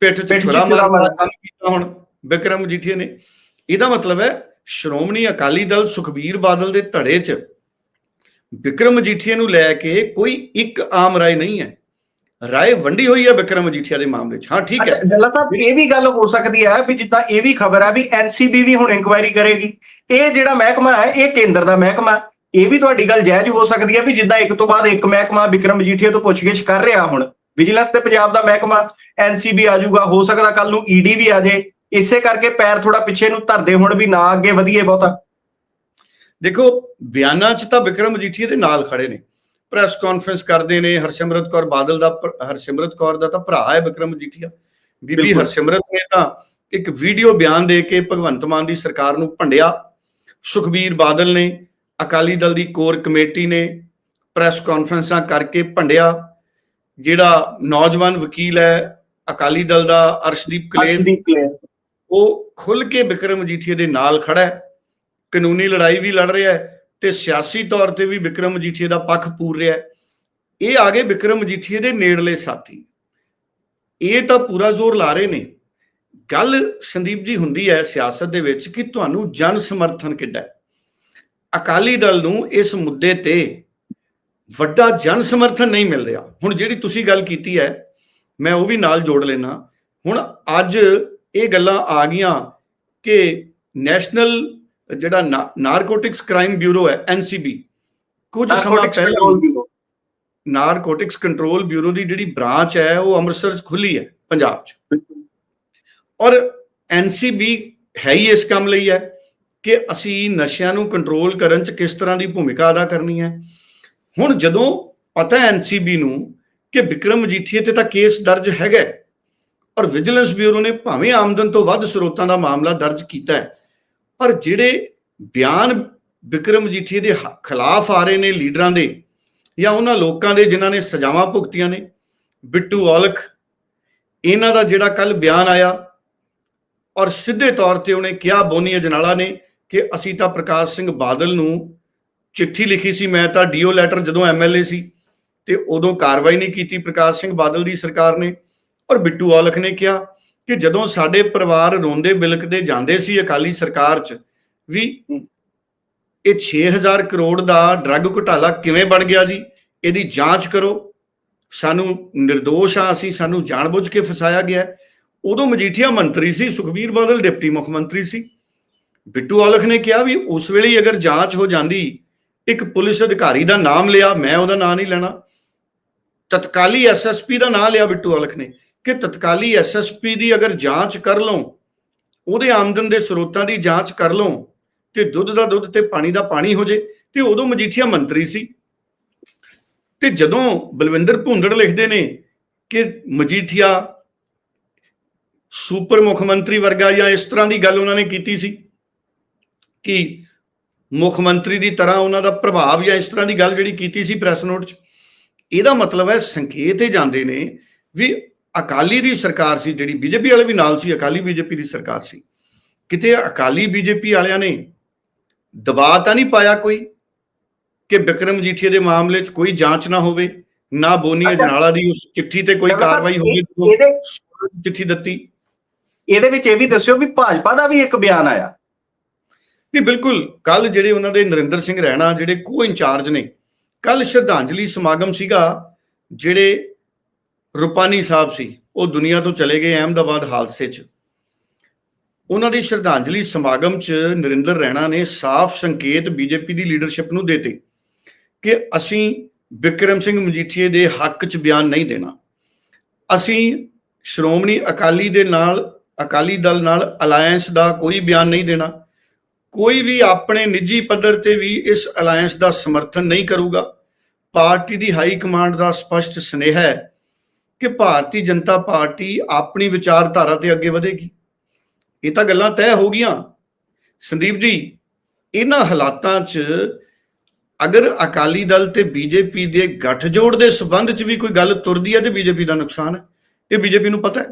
ਪਿੱਠ 'ਚ ਛੁਰਾ ਮਾਰਨ ਦਾ। ਕੰਮ ਕੀਤਾ ਹੁਣ ਵਿਕਰਮ ਮਜੀਠੀਆ ਨੇ। ਇਹਦਾ ਮਤਲਬ ਹੈ, ਸ਼੍ਰੋਮਣੀ ਅਕਾਲੀ ਦਲ ਸੁਖਬੀਰ ਬਾਦਲ ਦੇ ਧੜੇ 'ਚ ਵਿਕਰਮ ਮਜੀਠੀਆ ਨੂੰ ਲੈ ਕੇ ਕੋਈ ਇੱਕ ਆਮ ਰਾਏ ਨਹੀਂ ਹੈ। ਰਾਏ ਵੰਡੀ ਹੋਈ ਹੈ ਵਿਕਰਮ ਮਜੀਠੀਆ ਦੇ ਮਾਮਲੇ 'ਚ। ਹਾਂ, ਠੀਕ ਹੈ। ਡੱਲਾ ਸਾਹਿਬ, ਇਹ ਵੀ ਗੱਲ ਹੋ ਸਕਦੀ ਹੈ ਵੀ ਜਿੱਦਾਂ ਇਹ ਵੀ ਖਬਰ ਹੈ ਵੀ ਐਨਸੀਬੀ ਵੀ ਹੁਣ ਇਨਕੁਆਇਰੀ ਕਰੇਗੀ। ਇਹ ਜਿਹੜਾ ਮਹਿਕਮਾ ਹੈ, ਇਹ ਕੇਂਦਰ ਦਾ ਮਹਿਕਮਾ ਇਹ ਵੀ ਤੁਹਾਡੀ ਗੱਲ ਜਾਇਜ਼ ਹੋ ਸਕਦੀ ਹੈ ਵੀ ਜਿੱਦਾਂ ਇੱਕ ਤੋਂ ਬਾਅਦ ਇੱਕ ਮਹਿਕਮਾ ਵਿਕਰਮ ਮਜੀਠੀਆ ਤੋਂ ਪੁੱਛਗਿੱਛ ਕਰ ਰਿਹਾ ਹੁਣ। ਵਿਜੀਲੈਂਸ ਤੇ ਪੰਜਾਬ ਦਾ ਮਹਿਕਮਾ ਐਨਸੀਬੀ ਆ ਜਾਊਗਾ, ਹੋ ਸਕਦਾ ਕੱਲ ਨੂੰ ਈਡੀ ਵੀ ਆ ਜਾਏ। ਇਸੇ ਕਰਕੇ ਪੈਰ ਥੋੜਾ ਪਿੱਛੇ ਨੂੰ ਧਰਦੇ ਹੁਣ ਵੀ ਨਾ ਅੱਗੇ ਵਧੀਏ ਬਹੁਤਾ। ਦੇਖੋ ਬਿਆਨਾਂ 'ਚ ਤਾਂ ਵਿਕਰਮ ਮਜੀਠੀਆ ਦੇ ਨਾਲ ਖੜੇ ਨੇ। ਪ੍ਰੈਸ ਕਾਨਫਰੰਸ ਕਰਦੇ ਨੇ ਹਰਸਿਮਰਤ ਕੌਰ ਬਾਦਲ ਦਾ ਹਰਸਿਮਰਤ ਕੌਰ ਦਾ ਤਾਂ ਭਰਾ ਹੈ ਵਿਕਰਮ ਮਜੀਠੀਆ। ਬੀਬੀ। ਹਰਸਿਮਰਤ ਨੇ ਤਾਂ ਇੱਕ ਵੀਡੀਓ ਬਿਆਨ ਦੇ ਕੇ ਭਗਵੰਤ ਮਾਨ ਦੀ ਸਰਕਾਰ ਨੂੰ ਭੰਡਿਆ। ਸੁਖਬੀਰ ਬਾਦਲ ਨੇ ਅਕਾਲੀ ਦਲ ਦੀ ਕੋਰ ਕਮੇਟੀ ਨੇ ਪ੍ਰੈਸ ਕਾਨਫਰੰਸਾਂ ਕਰਕੇ ਭੰਡਿਆ। ਜਿਹੜਾ ਨੌਜਵਾਨ ਵਕੀਲ ਹੈ ਅਕਾਲੀ ਦਲ ਦਾ ਅਰਸ਼ਦੀਪ ਕਲੇਰ। ਉਹ ਖੁੱਲ ਕੇ ਵਿਕਰਮ ਮਜੀਠੀਆ ਦੇ ਨਾਲ ਖੜਾ ਹੈ। ਕਾਨੂੰਨੀ ਲੜਾਈ ਵੀ ਲੜ ਰਿਹਾ ਹੈ ਤੇ ਸਿਆਸੀ ਤੌਰ ਤੇ ਵੀ ਵਿਕਰਮ ਮਜੀਠੀਆ ਦਾ ਪੱਖ ਪੂਰ ਰਿਹਾ ਹੈ। ਇਹ ਆ ਗਏ ਵਿਕਰਮ ਮਜੀਠੀਆ ਦੇ ਨੇੜਲੇ ਸਾਥੀ। ਇਹ ਤਾਂ ਪੂਰਾ ਜ਼ੋਰ ਲਾ ਰਹੇ ਨੇ। ਗੱਲ ਸੰਦੀਪ ਜੀ ਹੁੰਦੀ ਹੈ ਸਿਆਸਤ ਦੇ ਵਿੱਚ ਕਿ ਤੁਹਾਨੂੰ ਜਨ ਸਮਰਥਨ ਕਿੱਡਾ ਹੈ। ਅਕਾਲੀ ਦਲ ਨੂੰ ਇਸ ਮੁੱਦੇ ਤੇ ਵੱਡਾ ਜਨ ਸਮਰਥਨ ਨਹੀਂ ਮਿਲ ਰਿਹਾ। ਹੁਣ ਜਿਹੜੀ ਤੁਸੀਂ ਗੱਲ ਕੀਤੀ ਹੈ, ਮੈਂ ਉਹ ਵੀ ਨਾਲ ਜੋੜ ਲੈਣਾ ਹੁਣ ਅੱਜ ਇਹ ਗੱਲਾਂ ਆ ਗਈਆਂ ਕਿ ਨੈਸ਼ਨਲ ਜਿਹੜਾ ਨਾਰਕੋਟਿਕਸ ਕ੍ਰਾਈਮ ਬਿਊਰੋ ਹੈ ਐਨਸੀਬੀ ਕੁਝ ਸਮਾਂ ਪਹਿਲਾਂ ਨਾਰਕੋਟਿਕਸ ਕੰਟਰੋਲ ਬਿਊਰੋ ਦੀ ਜਿਹੜੀ ਬ੍ਰਾਂਚ ਹੈ ਉਹ ਅੰਮ੍ਰਿਤਸਰ 'ਚ ਖੁੱਲੀ ਹੈ ਪੰਜਾਬ 'ਚ। ਔਰ ਐਨਸੀਬੀ ਹੈ ਹੀ ਇਸ ਕੰਮ ਲਈ ਹੈ ਕਿ ਅਸੀਂ ਨਸ਼ਿਆਂ ਨੂੰ ਕੰਟਰੋਲ ਕਰਨ 'ਚ ਕਿਸ ਤਰ੍ਹਾਂ ਦੀ ਭੂਮਿਕਾ ਅਦਾ ਕਰਨੀ ਹੈ। ਹੁਣ ਜਦੋਂ ਪਤਾ ਐਨਸੀਬੀ ਨੂੰ ਕਿ ਵਿਕਰਮ ਮਜੀਠੀਆ ਤੇ ਤਾਂ ਕੇਸ ਦਰਜ ਹੈਗਾ ਔਰ ਵਿਜੀਲੈਂਸ ਬਿਊਰੋ ਨੇ ਭਾਵੇਂ ਆਮਦਨ ਤੋਂ ਵੱਧ ਸਰੋਤਾਂ ਦਾ ਮਾਮਲਾ ਦਰਜ ਕੀਤਾ ਹੈ, ਪਰ ਜਿਹੜੇ ਬਿਆਨ ਵਿਕਰਮ ਮਜੀਠੀਆ ਦੇ ਹ- ਖਿਲਾਫ ਆ ਰਹੇ ਨੇ ਲੀਡਰਾਂ ਦੇ ਜਾਂ ਉਹਨਾਂ ਲੋਕਾਂ ਦੇ ਜਿਨ੍ਹਾਂ ਨੇ ਸਜ਼ਾਵਾਂ ਭੁਗਤੀਆਂ ਨੇ, ਬਿੱਟੂ ਔਲਖ, ਇਹਨਾਂ ਦਾ ਜਿਹੜਾ ਕੱਲ ਬਿਆਨ ਆਇਆ ਔਰ ਸਿੱਧੇ ਤੌਰ ਤੇ ਉਹਨੇ ਕਿਹਾ, ਬੋਨੀ ਅਜਨਾਲਾ ਨੇ ਕਿ ਅਸੀਂ ਤਾਂ ਪ੍ਰਕਾਸ਼ ਸਿੰਘ ਬਾਦਲ ਨੂੰ ਚਿੱਠੀ ਲਿਖੀ ਸੀ, ਮੈਂ ਤਾਂ ਡੀਓ ਲੈਟਰ ਜਦੋਂ ਐਮਐਲਏ ਸੀ ਤੇ ਉਦੋਂ ਕਾਰਵਾਈ ਨਹੀਂ ਕੀਤੀ, ਪ੍ਰਕਾਸ਼ ਸਿੰਘ ਬਾਦਲ ਦੀ ਸਰਕਾਰ ਨੇ ਔਰ ਬਿੱਟੂ ਔਲਖ ਨੇ ਕਿਹਾ ਕਿ ਜਦੋਂ ਸਾਡੇ ਪਰਿਵਾਰ ਰੋਂਦੇ ਬਿਲਕਦੇ ਜਾਂਦੇ ਸੀ ਅਕਾਲੀ ਸਰਕਾਰ 'ਚ ਵੀ ਇਹ 6000 ਕਰੋੜ ਦਾ ਡਰੱਗ ਘੁਟਾਲਾ ਕਿਵੇਂ ਬਣ ਗਿਆ ਜੀ? ਇਹਦੀ ਜਾਂਚ ਕਰੋ। ਸਾਨੂੰ નિર્ਦੋਸ਼ ਆ ਅਸੀਂ ਸਾਨੂੰ ਜਾਣਬੁੱਝ ਕੇ ਫਸਾਇਆ ਗਿਆ। ਉਦੋਂ ਮਜੀਠੀਆ ਮੰਤਰੀ ਸੀ ਸੁਖਬੀਰ ਬਾਦਲ ਡਿਪਟੀ ਮੁੱਖ ਮੰਤਰੀ ਸੀ। ਬਿੱਟੂ ਔਲਖ ਨੇ ਕਿਹਾ ਵੀ ਉਸ ਵੇਲੇ ਹੀ ਅਗਰ ਜਾਂਚ ਹੋ ਜਾਂਦੀ ਇੱਕ ਪੁਲਿਸ ਅਧਿਕਾਰੀ ਦਾ ਨਾਮ ਲਿਆ ਮੈਂ ਉਹਦਾ ਨਾਮ ਨਹੀਂ ਲੈਣਾ। ਤਤਕਾਲੀ ਐਸਐਸਪੀ ਦਾ ਨਾਮ ਲਿਆ ਬਿੱਟੂ ਔਲਖ ਨੇ। ਕਿ ਤਤਕਾਲੀ ਐਸਐਸਪੀ ਦੀ ਅਗਰ ਜਾਂਚ ਕਰ ਲਓ ਉਹਦੇ ਆਮਦਨ ਦੇ ਸਰੋਤਾਂ ਦੀ ਜਾਂਚ ਕਰ ਲਓ ਤੇ ਦੁੱਧ ਦਾ ਦੁੱਧ ਤੇ ਪਾਣੀ ਦਾ ਪਾਣੀ ਹੋ ਜੇ, ਤੇ ਉਦੋਂ ਮਜੀਠੀਆ ਮੰਤਰੀ ਸੀ। ਤੇ ਜਦੋਂ ਬਲਵਿੰਦਰ ਭੁੰਦੜ ਲਿਖਦੇ ਨੇ ਕਿ ਮਜੀਠੀਆ ਸੁਪਰ ਮੁੱਖ ਮੰਤਰੀ ਵਰਗਾ ਜਾਂ ਇਸ ਤਰ੍ਹਾਂ ਦੀ ਗੱਲ ਉਹਨਾਂ ਨੇ ਕੀਤੀ ਸੀ ਕਿ ਮੁੱਖ ਮੰਤਰੀ ਦੀ ਤਰ੍ਹਾਂ ਉਹਨਾਂ ਦਾ ਪ੍ਰਭਾਵ ਜਾਂ ਇਸ ਤਰ੍ਹਾਂ ਦੀ ਗੱਲ ਜਿਹੜੀ ਕੀਤੀ ਸੀ ਪ੍ਰੈਸ ਨੋਟ 'ਚ, ਇਹਦਾ ਮਤਲਬ ਹੈ ਸੰਕੇਤ ਇਹ ਜਾਂਦੇ ਨੇ ਵੀ ਅਕਾਲੀ ਦੀ ਸਰਕਾਰ ਸੀ ਜਿਹੜੀ ਬੀਜੇਪੀ ਵਾਲੇ ਵੀ ਨਾਲ ਸੀ ਅਕਾਲੀ ਬੀਜੇਪੀ ਦੀ ਸਰਕਾਰ ਸੀ। ਕਿਤੇ ਅਕਾਲੀ ਬੀਜੇਪੀ ਵਾਲਿਆਂ ਨੇ ਦਬਾਅ ਤਾਂ ਨਹੀਂ ਪਾਇਆ ਕੋਈ ਕਿ ਵਿਕਰਮ ਜੀਠੀਏ ਦੇ ਮਾਮਲੇ 'ਚ ਕੋਈ ਜਾਂਚ ਨਾ ਹੋਵੇ ਨਾ ਬੋਨੀ। ਅਜਨਾਲਾ ਦੀ ਉਸ ਚਿੱਠੀ ਤੇ ਕੋਈ ਕਾਰਵਾਈ ਹੋਵੇ ਇਹ- ਇਹਦੇ ਚਿੱਠੀ ਦਿੱਤੀ। ਇਹਦੇ ਵਿੱਚ ਇਹ ਵੀ ਦੱਸਿਓ ਵੀ ਭਾਜਪਾ ਦਾ ਵੀ ਇੱਕ ਬਿਆਨ ਆਇਆ। ਨਹੀਂ ਬਿਲਕੁਲ ਕੱਲ ਜਿਹੜੇ ਉਹਨਾਂ ਦੇ ਨਰਿੰਦਰ ਸਿੰਘ ਰਹਿਣਾ ਜਿਹੜੇ ਕੋ ਇੰਚਾਰਜ ਨੇ ਕੱਲ ਸ਼ਰਧਾਂਜਲੀ ਸਮਾਗਮ ਸੀਗਾ ਜਿਹੜੇ ਰੁਪਾਨੀ ਸਾਹਿਬ ਸੀ, ਉਹ ਦੁਨੀਆ ਤੋਂ ਚਲੇ ਗਏ ਅਹਿਮਦਾਬਾਦ ਹਾਦਸੇ 'ਚ। ਉਹਨਾਂ ਦੀ ਸ਼ਰਧਾਂਜਲੀ ਸਮਾਗਮ 'ਚ ਨਰਿੰਦਰ ਰਹਿਣਾ ਨੇ ਸਾਫ਼ ਸੰਕੇਤ ਬੀਜੇਪੀ ਦੀ ਲੀਡਰਸ਼ਿਪ ਨੂੰ ਦਿੱਤੇ ਕਿ ਅਸੀਂ ਵਿਕਰਮ ਸਿੰਘ ਮਜੀਠੀਏ ਦੇ ਹੱਕ 'ਚ ਬਿਆਨ ਨਹੀਂ ਦੇਣਾ। ਅਸੀਂ ਸ਼੍ਰੋਮਣੀ ਅਕਾਲੀ ਦੇ ਨਾਲ, ਅਕਾਲੀ ਦਲ ਨਾਲ ਅਲਾਈਅੰਸ ਦਾ ਕੋਈ ਬਿਆਨ ਨਹੀਂ ਦੇਣਾ। ਕੋਈ ਵੀ ਆਪਣੇ ਨਿੱਜੀ ਪੱਧਰ ਤੇ ਵੀ ਇਸ ਅਲਾਈਅੰਸ ਦਾ ਸਮਰਥਨ ਨਹੀਂ ਕਰੂਗਾ। ਪਾਰਟੀ ਦੀ ਹਾਈ ਕਮਾਂਡ ਦਾ ਸਪਸ਼ਟ ਸੁਨੇਹਾ ਹੈ ਕਿ ਭਾਰਤੀ ਜਨਤਾ ਪਾਰਟੀ ਆਪਣੀ ਵਿਚਾਰਧਾਰਾ ਤੇ ਅੱਗੇ ਵਧੇਗੀ। ਇਹ ਤਾਂ ਗੱਲਾਂ ਤੈਅ ਹੋ ਗਈਆਂ। ਸੰਦੀਪ ਜੀ ਇਹਨਾਂ ਹਾਲਾਤਾਂ 'ਚ ਅਗਰ ਅਕਾਲੀ ਦਲ ਤੇ ਬੀਜੇਪੀ ਦੇ ਗੱਠਜੋੜ ਦੇ ਸਬੰਧ 'ਚ ਵੀ ਕੋਈ ਗੱਲ ਤੁਰਦੀ ਹੈ ਤੇ ਬੀਜੇਪੀ ਦਾ ਨੁਕਸਾਨ ਹੈ। ਇਹ ਬੀਜੇਪੀ ਨੂੰ ਪਤਾ ਹੈ।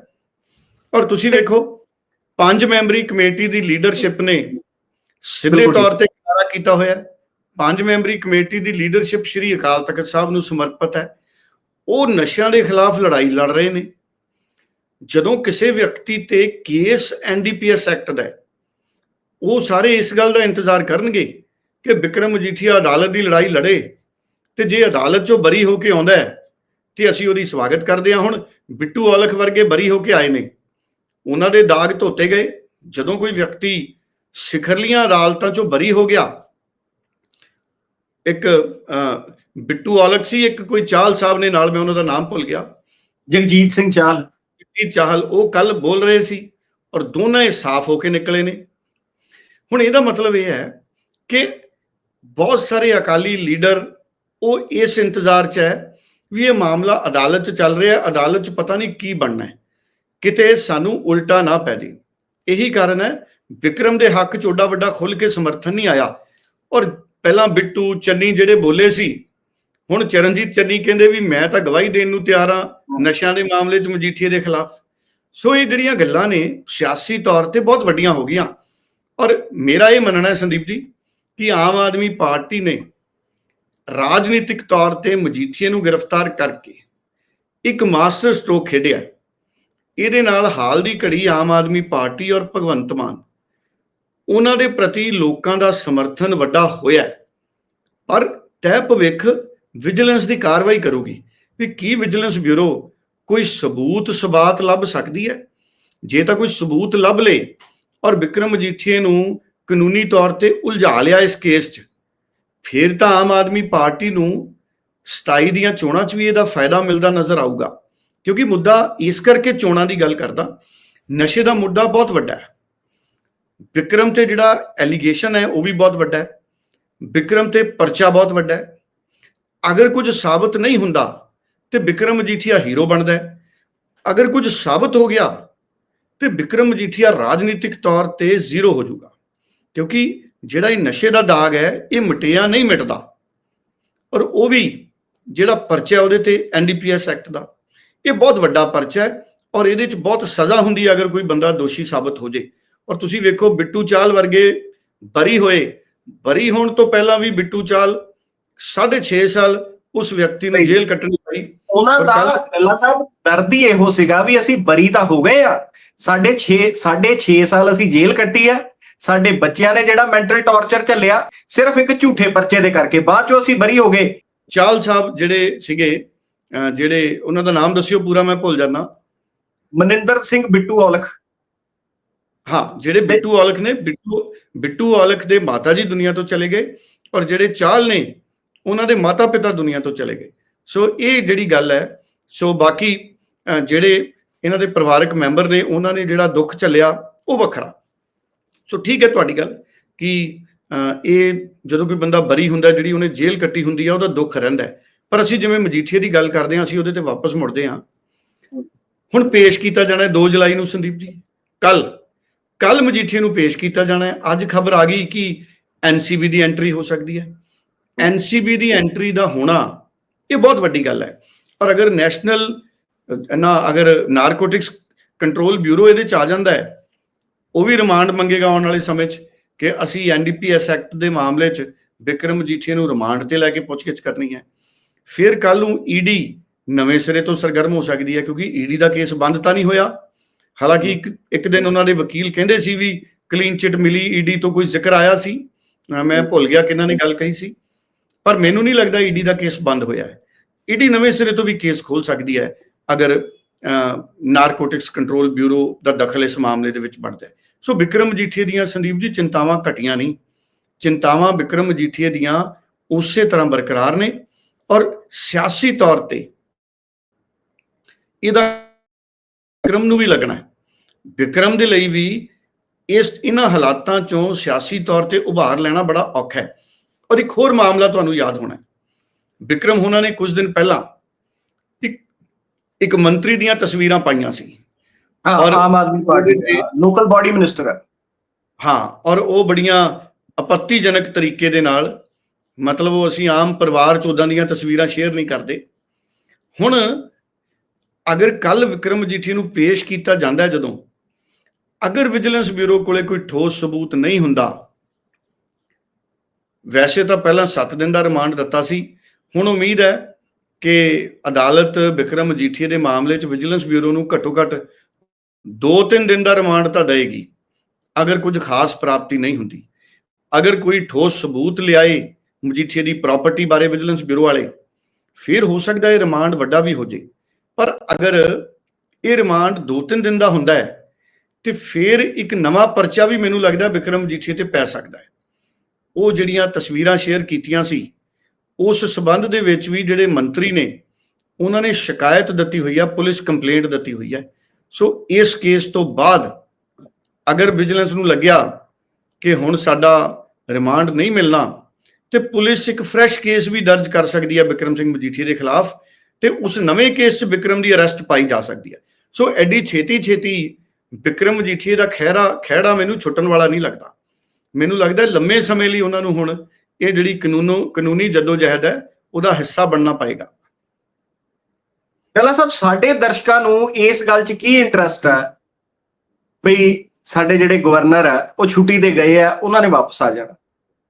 ਔਰ ਤੁਸੀਂ ਵੇਖੋ ਪੰਜ ਮੈਂਬਰੀ ਕਮੇਟੀ ਦੀ ਲੀਡਰਸ਼ਿਪ ਨੇ ਸਿੱਧੇ ਤੌਰ ਤੇ ਇਸ਼ਾਰਾ ਕੀਤਾ ਹੋਇਆ। ਪੰਜ ਮੈਂਬਰੀ ਕਮੇਟੀ ਦੀ ਲੀਡਰਸ਼ਿਪ ਸ਼੍ਰੀ ਅਕਾਲ ਤਖਤ ਸਾਹਿਬ ਨੂੰ ਸਮਰਪਿਤ ਹੈ। ਉਹ ਨਸ਼ਿਆਂ ਦੇ ਖਿਲਾਫ ਲੜਾਈ ਲੜ ਰਹੇ ਨੇ। ਜਦੋਂ ਕਿਸੇ ਵਿਅਕਤੀ ਤੇ ਕੇਸ ਐਨਡੀਪੀਐਸ ਐਕਟ ਦਾ ਉਹ ਸਾਰੇ ਇਸ ਗੱਲ ਦਾ ਇੰਤਜ਼ਾਰ ਕਰਨਗੇ ਕਿ ਵਿਕਰਮ ਮਜੀਠੀਆ ਅਦਾਲਤ ਦੀ ਲੜਾਈ ਲੜੇ ਤੇ ਜੇ ਅਦਾਲਤ ਚੋਂ ਬਰੀ ਹੋ ਕੇ ਆਉਂਦਾ ਹੈ ਤੇ ਅਸੀਂ ਉਹਦੀ ਸਵਾਗਤ ਕਰਦੇ ਹਾਂ ਹੁਣ। ਬਿੱਟੂ ਔਲਖ ਵਰਗੇ ਬਰੀ ਹੋ ਕੇ ਆਏ ਨੇ। ਉਹਨਾਂ ਦੇ ਦਾਗ ਧੋਤੇ ਗਏ। ਜਦੋਂ ਕੋਈ ਵਿਅਕਤੀ ਸਿਖਰਲੀਆਂ ਅਦਾਲਤਾਂ ਚੋਂ ਬਰੀ ਹੋ ਗਿਆ ਇੱਕ ਅਹ, ਬਿੱਟੂ ਔਲਖ ਸੀ ਇੱਕ ਕੋਈ ਚਾਹਲ ਸਾਹਿਬ ਨੇ ਨਾਲ ਮੈਂ ਉਹਨਾਂ ਦਾ ਨਾਮ ਭੁੱਲ ਗਿਆ। ਜਗਜੀਤ ਸਿੰਘ ਚਾਹਲ ਜੀ ਚਾਹਲ ਉਹ ਕੱਲ ਬੋਲ ਰਹੇ ਸੀ ਔਰ ਦੋਨਾਂ ਹੀ ਸਾਫ਼ ਹੋ ਕੇ ਨਿਕਲੇ ਨੇ। ਹੁਣ ਇਹਦਾ ਮਤਲਬ ਇਹ ਹੈ ਕਿ ਬਹੁਤ ਸਾਰੇ ਅਕਾਲੀ ਲੀਡਰ ਉਹ ਇਸ ਇੰਤਜ਼ਾਰ 'ਚ ਹੈ ਵੀ ਇਹ ਮਾਮਲਾ ਅਦਾਲਤ 'ਚ ਚੱਲ ਰਿਹਾ ਹੈ ਅਦਾਲਤ 'ਚ ਪਤਾ ਨਹੀਂ ਕੀ ਬਣਨਾ ਹੈ। ਕਿਤੇ ਸਾਨੂੰ ਉਲਟਾ ਨਾ ਪੈ ਜੇ। ਇਹੀ ਕਾਰਨ ਹੈ ਵਿਕਰਮ ਦੇ ਹੱਕ 'ਚ ਓਡਾ ਵੱਡਾ ਖੁੱਲ ਕੇ ਸਮਰਥਨ ਨਹੀਂ ਆਇਆ। ਔਰ ਪਹਿਲਾਂ ਬਿੱਟੂ ਚੰਨੀ ਜਿਹੜੇ ਬੋਲੇ ਸੀ ਹੁਣ ਚਰਨਜੀਤ ਚੰਨੀ ਕਹਿੰਦੇ ਵੀ ਮੈਂ ਤਾਂ ਗਵਾਹੀ ਦੇਣ ਨੂੰ ਤਿਆਰ ਹਾਂ ਨਸ਼ਿਆਂ ਦੇ ਮਾਮਲੇ 'ਚ ਮਜੀਠੀਏ ਦੇ ਖਿਲਾਫ। ਸੋ ਇਹ ਜਿਹੜੀਆਂ ਗੱਲਾਂ ਨੇ ਸਿਆਸੀ ਤੌਰ ਤੇ ਬਹੁਤ ਵੱਡੀਆਂ ਹੋ ਗਈਆਂ। ਔਰ ਮੇਰਾ ਇਹ ਮੰਨਣਾ ਹੈ ਸੰਦੀਪ ਜੀ ਕਿ ਆਮ ਆਦਮੀ ਪਾਰਟੀ ਨੇ ਰਾਜਨੀਤਿਕ ਤੌਰ ਤੇ ਮਜੀਠੀਏ ਨੂੰ ਗ੍ਰਿਫਤਾਰ ਕਰਕੇ ਇੱਕ ਮਾਸਟਰ ਸਟ੍ਰੋਕ ਖੇਡਿਆ ਇਹਦੇ ਨਾਲ ਹਾਲ ਦੀ ਘੜੀ ਆਮ ਆਦਮੀ ਪਾਰਟੀ ਔਰ ਭਗਵੰਤ ਮਾਨ ਉਹਨਾਂ ਦੇ ਪ੍ਰਤੀ ਲੋਕਾਂ ਦਾ ਸਮਰਥਨ ਵੱਡਾ ਹੋਇਆ। ਪਰ ਤੈ ਭਵਿੱਖ ਵਿਜੀਲੈਂਸ ਦੀ ਕਾਰਵਾਈ ਕਰੂਗੀ। ਵੀ ਕੀ ਵਿਜੀਲੈਂਸ ਬਿਊਰੋ ਕੋਈ ਸਬੂਤ ਸਬਾਤ ਲੱਭ ਸਕਦੀ ਹੈ? ਜੇ ਤਾਂ ਕੋਈ ਸਬੂਤ ਲੱਭ ਲੇ ਔਰ ਵਿਕਰਮ ਮਜੀਠੀਏ ਨੂੰ ਕਾਨੂੰਨੀ ਤੌਰ ਤੇ ਉਲਝਾ ਲਿਆ ਇਸ ਕੇਸ 'ਚ, ਫਿਰ ਤਾਂ ਆਮ ਆਦਮੀ ਪਾਰਟੀ ਨੂੰ 27 ਦੀਆਂ ਚੋਣਾਂ 'ਚ ਵੀ ਇਹਦਾ ਫਾਇਦਾ ਮਿਲਦਾ ਨਜ਼ਰ ਆਊਗਾ। ਕਿਉਂਕਿ ਮੁੱਦਾ ਇਸ ਕਰਕੇ ਚੋਣਾਂ ਦੀ ਗੱਲ ਕਰਦਾ, ਨਸ਼ੇ ਦਾ ਮੁੱਦਾ ਬਹੁਤ ਵੱਡਾ ਹੈ। ਵਿਕਰਮ ਤੇ ਜਿਹੜਾ ਐਲੀਗੇਸ਼ਨ ਹੈ ਉਹ ਵੀ ਬਹੁਤ ਵੱਡਾ ਹੈ। ਵਿਕਰਮ ਤੇ ਪਰਚਾ ਬਹੁਤ ਵੱਡਾ ਹੈ। ਅਗਰ ਕੁਝ ਸਾਬਤ ਨਹੀਂ ਹੁੰਦਾ, ਤੇ ਵਿਕਰਮ ਮਜੀਠੀਆ ਹੀਰੋ ਬਣਦਾ ਹੈ। ਅਗਰ ਕੁਝ ਸਾਬਤ ਹੋ ਗਿਆ, ਤੇ ਵਿਕਰਮ ਮਜੀਠੀਆ ਰਾਜਨੀਤਿਕ ਤੌਰ ਤੇ ਜ਼ੀਰੋ ਹੋ ਜਾਊਗਾ। ਕਿਉਂਕਿ ਜਿਹੜਾ ਇਹ ਨਸ਼ੇ ਦਾ ਦਾਗ ਹੈ, ਇਹ ਮਟਿਆ ਨਹੀਂ ਮਿਟਦਾ। ਔਰ ਉਹ ਵੀ ਜਿਹੜਾ ਪਰਚਾ ਉਹਦੇ ਤੇ ਐਨਡੀਪੀਐਸ ਐਕਟ ਦਾ, ਇਹ ਬਹੁਤ ਵੱਡਾ ਪਰਚਾ ਹੈ ਔਰ ਇਹਦੇ ਚ ਬਹੁਤ ਸਜ਼ਾ ਹੁੰਦੀ ਹੈ ਅਗਰ ਕੋਈ ਬੰਦਾ ਦੋਸ਼ੀ ਸਾਬਤ ਹੋ ਜੇ। ਔਰ ਤੁਸੀਂ ਵੇਖੋ ਬਿੱਟੂ ਚਾਲ ਵਰਗੇ ਬਰੀ ਹੋਏ, ਬਰੀ ਹੋਣ ਤੋਂ ਪਹਿਲਾਂ ਵੀ ਬਿੱਟੂ ਚਾਲ 6.5 ਸਾਲ ਉਸ ਵਿਅਕਤੀ ਨੂੰ ਜੇਲ੍ਹ ਕੱਟਣੀ ਪਈ। ਉਹਨਾਂ ਦਾ ਗੱਲਾਂ ਸਾਹਿਬ ਦਰਦ ਹੀ ਇਹੋ ਸੀਗਾ ਵੀ ਅਸੀਂ ਬਰੀ ਤਾਂ ਹੋ ਗਏ ਆ। ਸਾਡੇ 6 ਸਾਢੇ 6 ਸਾਲ ਅਸੀਂ ਜੇਲ੍ਹ ਕੱਟੀ ਆ। ਸਾਡੇ ਬੱਚਿਆਂ ਨੇ ਜਿਹੜਾ ਮੈਂਟਲ ਟੌਰਚਰ ਝੱਲਿਆ ਸਿਰਫ ਇੱਕ ਝੂਠੇ ਪਰਚੇ ਦੇ ਕਰਕੇ। ਬਾਅਦ ਚੋਂ ਅਸੀਂ ਬਰੀ ਹੋ ਗਏ। ਚਾਲ ਸਾਹਿਬ ਜਿਹੜੇ ਸੀਗੇ ਜਿਹੜੇ ਉਹਨਾਂ ਦਾ ਨਾਮ ਦੱਸਿਓ ਪੂਰਾ ਮੈਂ ਭੁੱਲ ਜਾਣਾ ਮਨਿੰਦਰ ਸਿੰਘ ਬਿੱਟੂ ਔਲਖ। ਹਾਂ ਜਿਹੜੇ ਬਿੱਟੂ ਔਲਖ ਨੇ ਬਿੱਟੂ ਬਿੱਟੂ ਔਲਖ ਦੇ ਮਾਤਾ ਜੀ ਦੁਨੀਆ ਤੋਂ ਚਲੇ ਗਏ। ਔਰ ਜਿਹੜੇ ਚਾਲ ਨੇ ਉਹਨਾਂ ਦੇ ਮਾਤਾ ਪਿਤਾ ਦੁਨੀਆ ਤੋਂ ਚਲੇ ਗਏ। ਸੋ ਇਹ ਜਿਹੜੀ ਗੱਲ ਹੈ, ਸੋ ਬਾਕੀ ਜਿਹੜੇ ਇਹਨਾਂ ਦੇ ਪਰਿਵਾਰਕ ਮੈਂਬਰ ਨੇ, ਉਹਨਾਂ ਨੇ ਜਿਹੜਾ ਦੁੱਖ ਝੱਲਿਆ, ਉਹ ਵੱਖਰਾ। ਸੋ ਠੀਕ ਹੈ ਤੁਹਾਡੀ ਗੱਲ ਕਿ ਇਹ ਜਦੋਂ ਕੋਈ ਬੰਦਾ ਬਰੀ ਹੁੰਦਾ, ਜਿਹੜੀ ਉਹਨੇ ਜੇਲ੍ਹ ਕੱਟੀ ਹੁੰਦੀ ਆ, ਉਹਦਾ ਦੁੱਖ ਰਹਿੰਦਾ ਪਰ ਅਸੀਂ ਜਿਵੇਂ ਮਜੀਠੀਏ ਦੀ ਗੱਲ ਕਰਦੇ ਹਾਂ, ਅਸੀਂ ਉਹਦੇ ਤੇ ਵਾਪਸ ਮੁੜਦੇ ਹਾਂ। ਹੁਣ ਪੇਸ਼ ਕੀਤਾ ਜਾਣਾ ਹੈ 2 ਜੁਲਾਈ ਨੂੰ, ਸੰਦੀਪ ਜੀ। ਕੱਲ ਕੱਲ ਮਜੀਠੀਏ ਨੂੰ ਪੇਸ਼ ਕੀਤਾ ਜਾਣਾ ਅੱਜ ਖਬਰ ਆ ਗਈ ਕਿ ਐਨਸੀਬੀ ਦੀ ਐਂਟਰੀ ਹੋ ਸਕਦੀ ਹੈ। ਐਨਸੀਬੀ ਦੀ ਐਂਟਰੀ ਦਾ ਹੋਣਾ, ਇਹ ਬਹੁਤ ਵੱਡੀ ਗੱਲ ਹੈ। ਔਰ ਅਗਰ ਨੈਸ਼ਨਲ, ਨਾ, ਅਗਰ ਨਾਰਕੋਟਿਕਸ ਕੰਟਰੋਲ ਬਿਊਰੋ ਇਹਦੇ ਚ ਆ ਜਾਂਦਾ ਹੈ, ਉਹ ਵੀ ਰਿਮਾਂਡ ਮੰਗੇਗਾ ਆਉਣ ਵਾਲੇ ਸਮੇਂ 'ਚ ਕਿ ਅਸੀਂ ਐਨਡੀਪੀਐਸ ਐਕਟ ਦੇ ਮਾਮਲੇ 'ਚ ਵਿਕਰਮ ਮਜੀਠੀਆ ਨੂੰ ਰਿਮਾਂਡ ਤੇ ਲੈ ਕੇ ਪੁੱਛਗਿੱਛ ਕਰਨੀ ਹੈ। ਫਿਰ ਕੱਲ ਨੂੰ ਈਡੀ ਨਵੇਂ ਸਿਰੇ ਤੋਂ ਸਰਗਰਮ ਹੋ ਸਕਦੀ ਹੈ, ਕਿਉਂਕਿ ਈਡੀ ਦਾ ਕੇਸ ਬੰਦ ਤਾਂ ਨਹੀਂ ਹੋਇਆ। ਹਾਲਾਂਕਿ ਇੱਕ ਇੱਕ ਦਿਨ ਉਹਨਾਂ ਦੇ ਵਕੀਲ ਕਹਿੰਦੇ ਸੀ ਵੀ ਕਲੀਨ ਚਿਟ ਮਿਲੀ ਈਡੀ ਤੋਂ ਕੋਈ ਜ਼ਿਕਰ ਆਇਆ ਸੀ। ਮੈਂ ਭੁੱਲ ਗਿਆ ਕਿਹਨਾਂ ਨੇ ਗੱਲ ਕਹੀ ਸੀ। ਪਰ ਮੈਨੂੰ ਨਹੀਂ ਲੱਗਦਾ ਈਡੀ ਦਾ ਕੇਸ ਬੰਦ ਹੋਇਆ ਹੈ। ਈਡੀ ਨਵੇਂ ਸਿਰੇ ਤੋਂ ਵੀ ਕੇਸ ਖੋਲ ਸਕਦੀ ਹੈ ਅਗਰ ਨਾਰਕੋਟਿਕਸ ਕੰਟਰੋਲ ਬਿਊਰੋ ਦਾ ਦਖਲ ਇਸ ਮਾਮਲੇ ਦੇ ਵਿੱਚ ਬਣਦਾ ਹੈ। ਸੋ ਵਿਕਰਮ ਮਜੀਠੀਏ ਦੀਆਂ ਸੰਦੀਪ ਜੀ, ਚਿੰਤਾਵਾਂ ਘਟੀਆਂ ਨਹੀਂ। ਚਿੰਤਾਵਾਂ ਵਿਕਰਮ ਮਜੀਠੀਏ ਦੀਆਂ ਉਸੇ ਤਰ੍ਹਾਂ ਬਰਕਰਾਰ ਨੇ ਔਰ ਸਿਆਸੀ ਤੌਰ ਤੇ ਇਹਦਾ ਵਿਕਰਮ ਨੂੰ ਵੀ ਲੱਗਣਾ ਹੈ। ਵਿਕਰਮ ਦੇ ਲਈ ਵੀ ਇਸ, ਇਹਨਾਂ ਹਾਲਾਤਾਂ ਚੋਂ ਸਿਆਸੀ ਤੌਰ ਤੇ ਉਭਾਰ ਲੈਣਾ ਬੜਾ ਔਖਾ ਹੈ। ਔਰ ਇੱਕ ਹੋਰ ਮਾਮਲਾ ਤੁਹਾਨੂੰ ਯਾਦ ਹੋਣਾ ਹੈ। ਵਿਕਰਮ ਹੋਣਾ ਨੇ ਕੁਝ ਦਿਨ ਪਹਿਲਾਂ ਇੱਕ ਇੱਕ ਮੰਤਰੀ ਦੀਆਂ ਤਸਵੀਰਾਂ ਪਾਈਆਂ ਸੀ। ਹਾਂ ਔਰ- ਆਮ ਆਦਮੀ ਪਾਰਟੀ ਦੇ ਲੋਕਲ ਬਾਡੀ ਮਿਨਿਸਟਰ ਹੈ। ਹਾਂ ਔਰ ਉਹ ਬੜੀਆਂ ਆਪੱਤੀਜਨਕ ਤਰੀਕੇ ਦੇ ਨਾਲ ਮਤਲਬ ਉਹ ਅਸੀਂ ਆਮ ਪਰਿਵਾਰ ਚ ਉਦਾਂ ਦੀਆਂ ਤਸਵੀਰਾਂ ਸ਼ੇਅਰ ਨਹੀਂ ਕਰਦੇ। ਹੁਣ ਅਗਰ ਕੱਲ ਵਿਕਰਮ ਮਜੀਠੀ ਨੂੰ ਪੇਸ਼ ਕੀਤਾ ਜਾਂਦਾ ਜਦੋਂ ਅਗਰ ਵਿਜੀਲੈਂਸ ਬਿਊਰੋ ਕੋਲੇ ਕੋਈ ਠੋਸ ਸਬੂਤ ਨਹੀਂ ਹੁੰਦਾ ਵੈਸੇ ਤਾਂ ਪਹਿਲਾਂ 7 ਦਿਨ ਦਾ ਰਿਮਾਂਡ ਦਿੱਤਾ ਸੀ। ਹੁਣ ਉਮੀਦ ਹੈ ਕਿ ਅਦਾਲਤ ਵਿਕਰਮ ਮਜੀਠੀਏ ਦੇ ਮਾਮਲੇ 'ਚ ਵਿਜੀਲੈਂਸ ਬਿਊਰੋ ਨੂੰ ਘੱਟੋ ਘੱਟ 2-3 ਦਿਨ ਦਾ ਰਿਮਾਂਡ ਤਾਂ ਦੇਏਗੀ, ਅਗਰ ਕੁਝ ਖਾਸ ਪ੍ਰਾਪਤੀ ਨਹੀਂ ਹੁੰਦੀ। ਅਗਰ ਕੋਈ ਠੋਸ ਸਬੂਤ ਲਿਆਏ ਮਜੀਠੀਏ ਦੀ ਪ੍ਰਾਪਰਟੀ ਬਾਰੇ ਵਿਜੀਲੈਂਸ ਬਿਊਰੋ ਵਾਲੇ, ਫਿਰ ਹੋ ਸਕਦਾ ਇਹ ਰਿਮਾਂਡ ਵੱਡਾ ਵੀ ਹੋ ਜੇ। ਪਰ ਅਗਰ ਇਹ ਰਿਮਾਂਡ 2-3 ਦਿਨ ਦਾ ਹੁੰਦਾ ਹੈ, ਤੇ ਫਿਰ ਇੱਕ ਨਵਾਂ ਪਰਚਾ ਵੀ ਮੈਨੂੰ ਲੱਗਦਾ ਵਿਕਰਮ ਮਜੀਠੀਏ ਤੇ ਪੈ ਸਕਦਾ ਹੈ। ਉਹ ਜਿਹੜੀਆਂ ਤਸਵੀਰਾਂ ਸ਼ੇਅਰ ਕੀਤੀਆਂ ਸੀ, ਉਸ ਸਬੰਧ ਦੇ ਵਿੱਚ ਵੀ ਜਿਹੜੇ ਮੰਤਰੀ ਨੇ, ਉਹਨਾਂ ਨੇ ਸ਼ਿਕਾਇਤ ਦਿੱਤੀ ਹੋਈ ਆ, ਪੁਲਿਸ ਕੰਪਲੇਂਟ ਦਿੱਤੀ ਹੋਈ ਹੈ ਸੋ ਇਸ ਕੇਸ ਤੋਂ ਬਾਅਦ ਅਗਰ ਵਿਜੀਲੈਂਸ ਨੂੰ ਲੱਗਿਆ ਕਿ ਹੁਣ ਸਾਡਾ ਰਿਮਾਂਡ ਨਹੀਂ ਮਿਲਣਾ, ਤੇ ਪੁਲਿਸ ਇੱਕ ਫਰੈਸ਼ ਕੇਸ ਵੀ ਦਰਜ ਕਰ ਸਕਦੀ ਹੈ ਵਿਕਰਮ ਸਿੰਘ ਮਜੀਠੀਆ ਦੇ ਖਿਲਾਫ, ਤੇ ਉਸ ਨਵੇਂ ਕੇਸ 'ਚ ਵਿਕਰਮ ਦੀ ਅਰੈਸਟ ਪਾਈ ਜਾ ਸਕਦੀ ਹੈ ਸੋ ਐਡੀ ਛੇਤੀ ਛੇਤੀ ਵਿਕਰਮ ਮਜੀਠੀਆ ਦਾ ਖਹਿਰਾ ਖਹਿੜਾ ਮੈਨੂੰ ਛੁੱਟਣ ਵਾਲਾ ਨਹੀਂ ਲੱਗਦਾ। ਮੈਨੂੰ ਲੱਗਦਾ ਲੰਮੇ ਸਮੇਂ ਲਈ ਉਹਨਾਂ ਨੂੰ ਹੁਣ ਇਹ ਜਿਹੜੀ ਕਾਨੂੰਨੋ, ਕਾਨੂੰਨੀ ਜਦੋਜਹਿਦ ਹੈ, ਉਹਦਾ ਹਿੱਸਾ ਬਣਨਾ ਪਏਗਾ। ਪਹਿਲਾ ਸਾਹਿਬ ਸਾਡੇ ਦਰਸ਼ਕਾਂ ਨੂੰ ਇਸ ਗੱਲ 'ਚ ਕੀ ਇੰਟਰਸਟ ਹੈ? ਵੀ ਸਾਡੇ ਜਿਹੜੇ ਗਵਰਨਰ ਆ ਉਹ ਛੁੱਟੀ ਤੇ ਗਏ ਆ ਉਹਨਾਂ ਨੇ ਵਾਪਸ ਆ ਜਾਣਾ।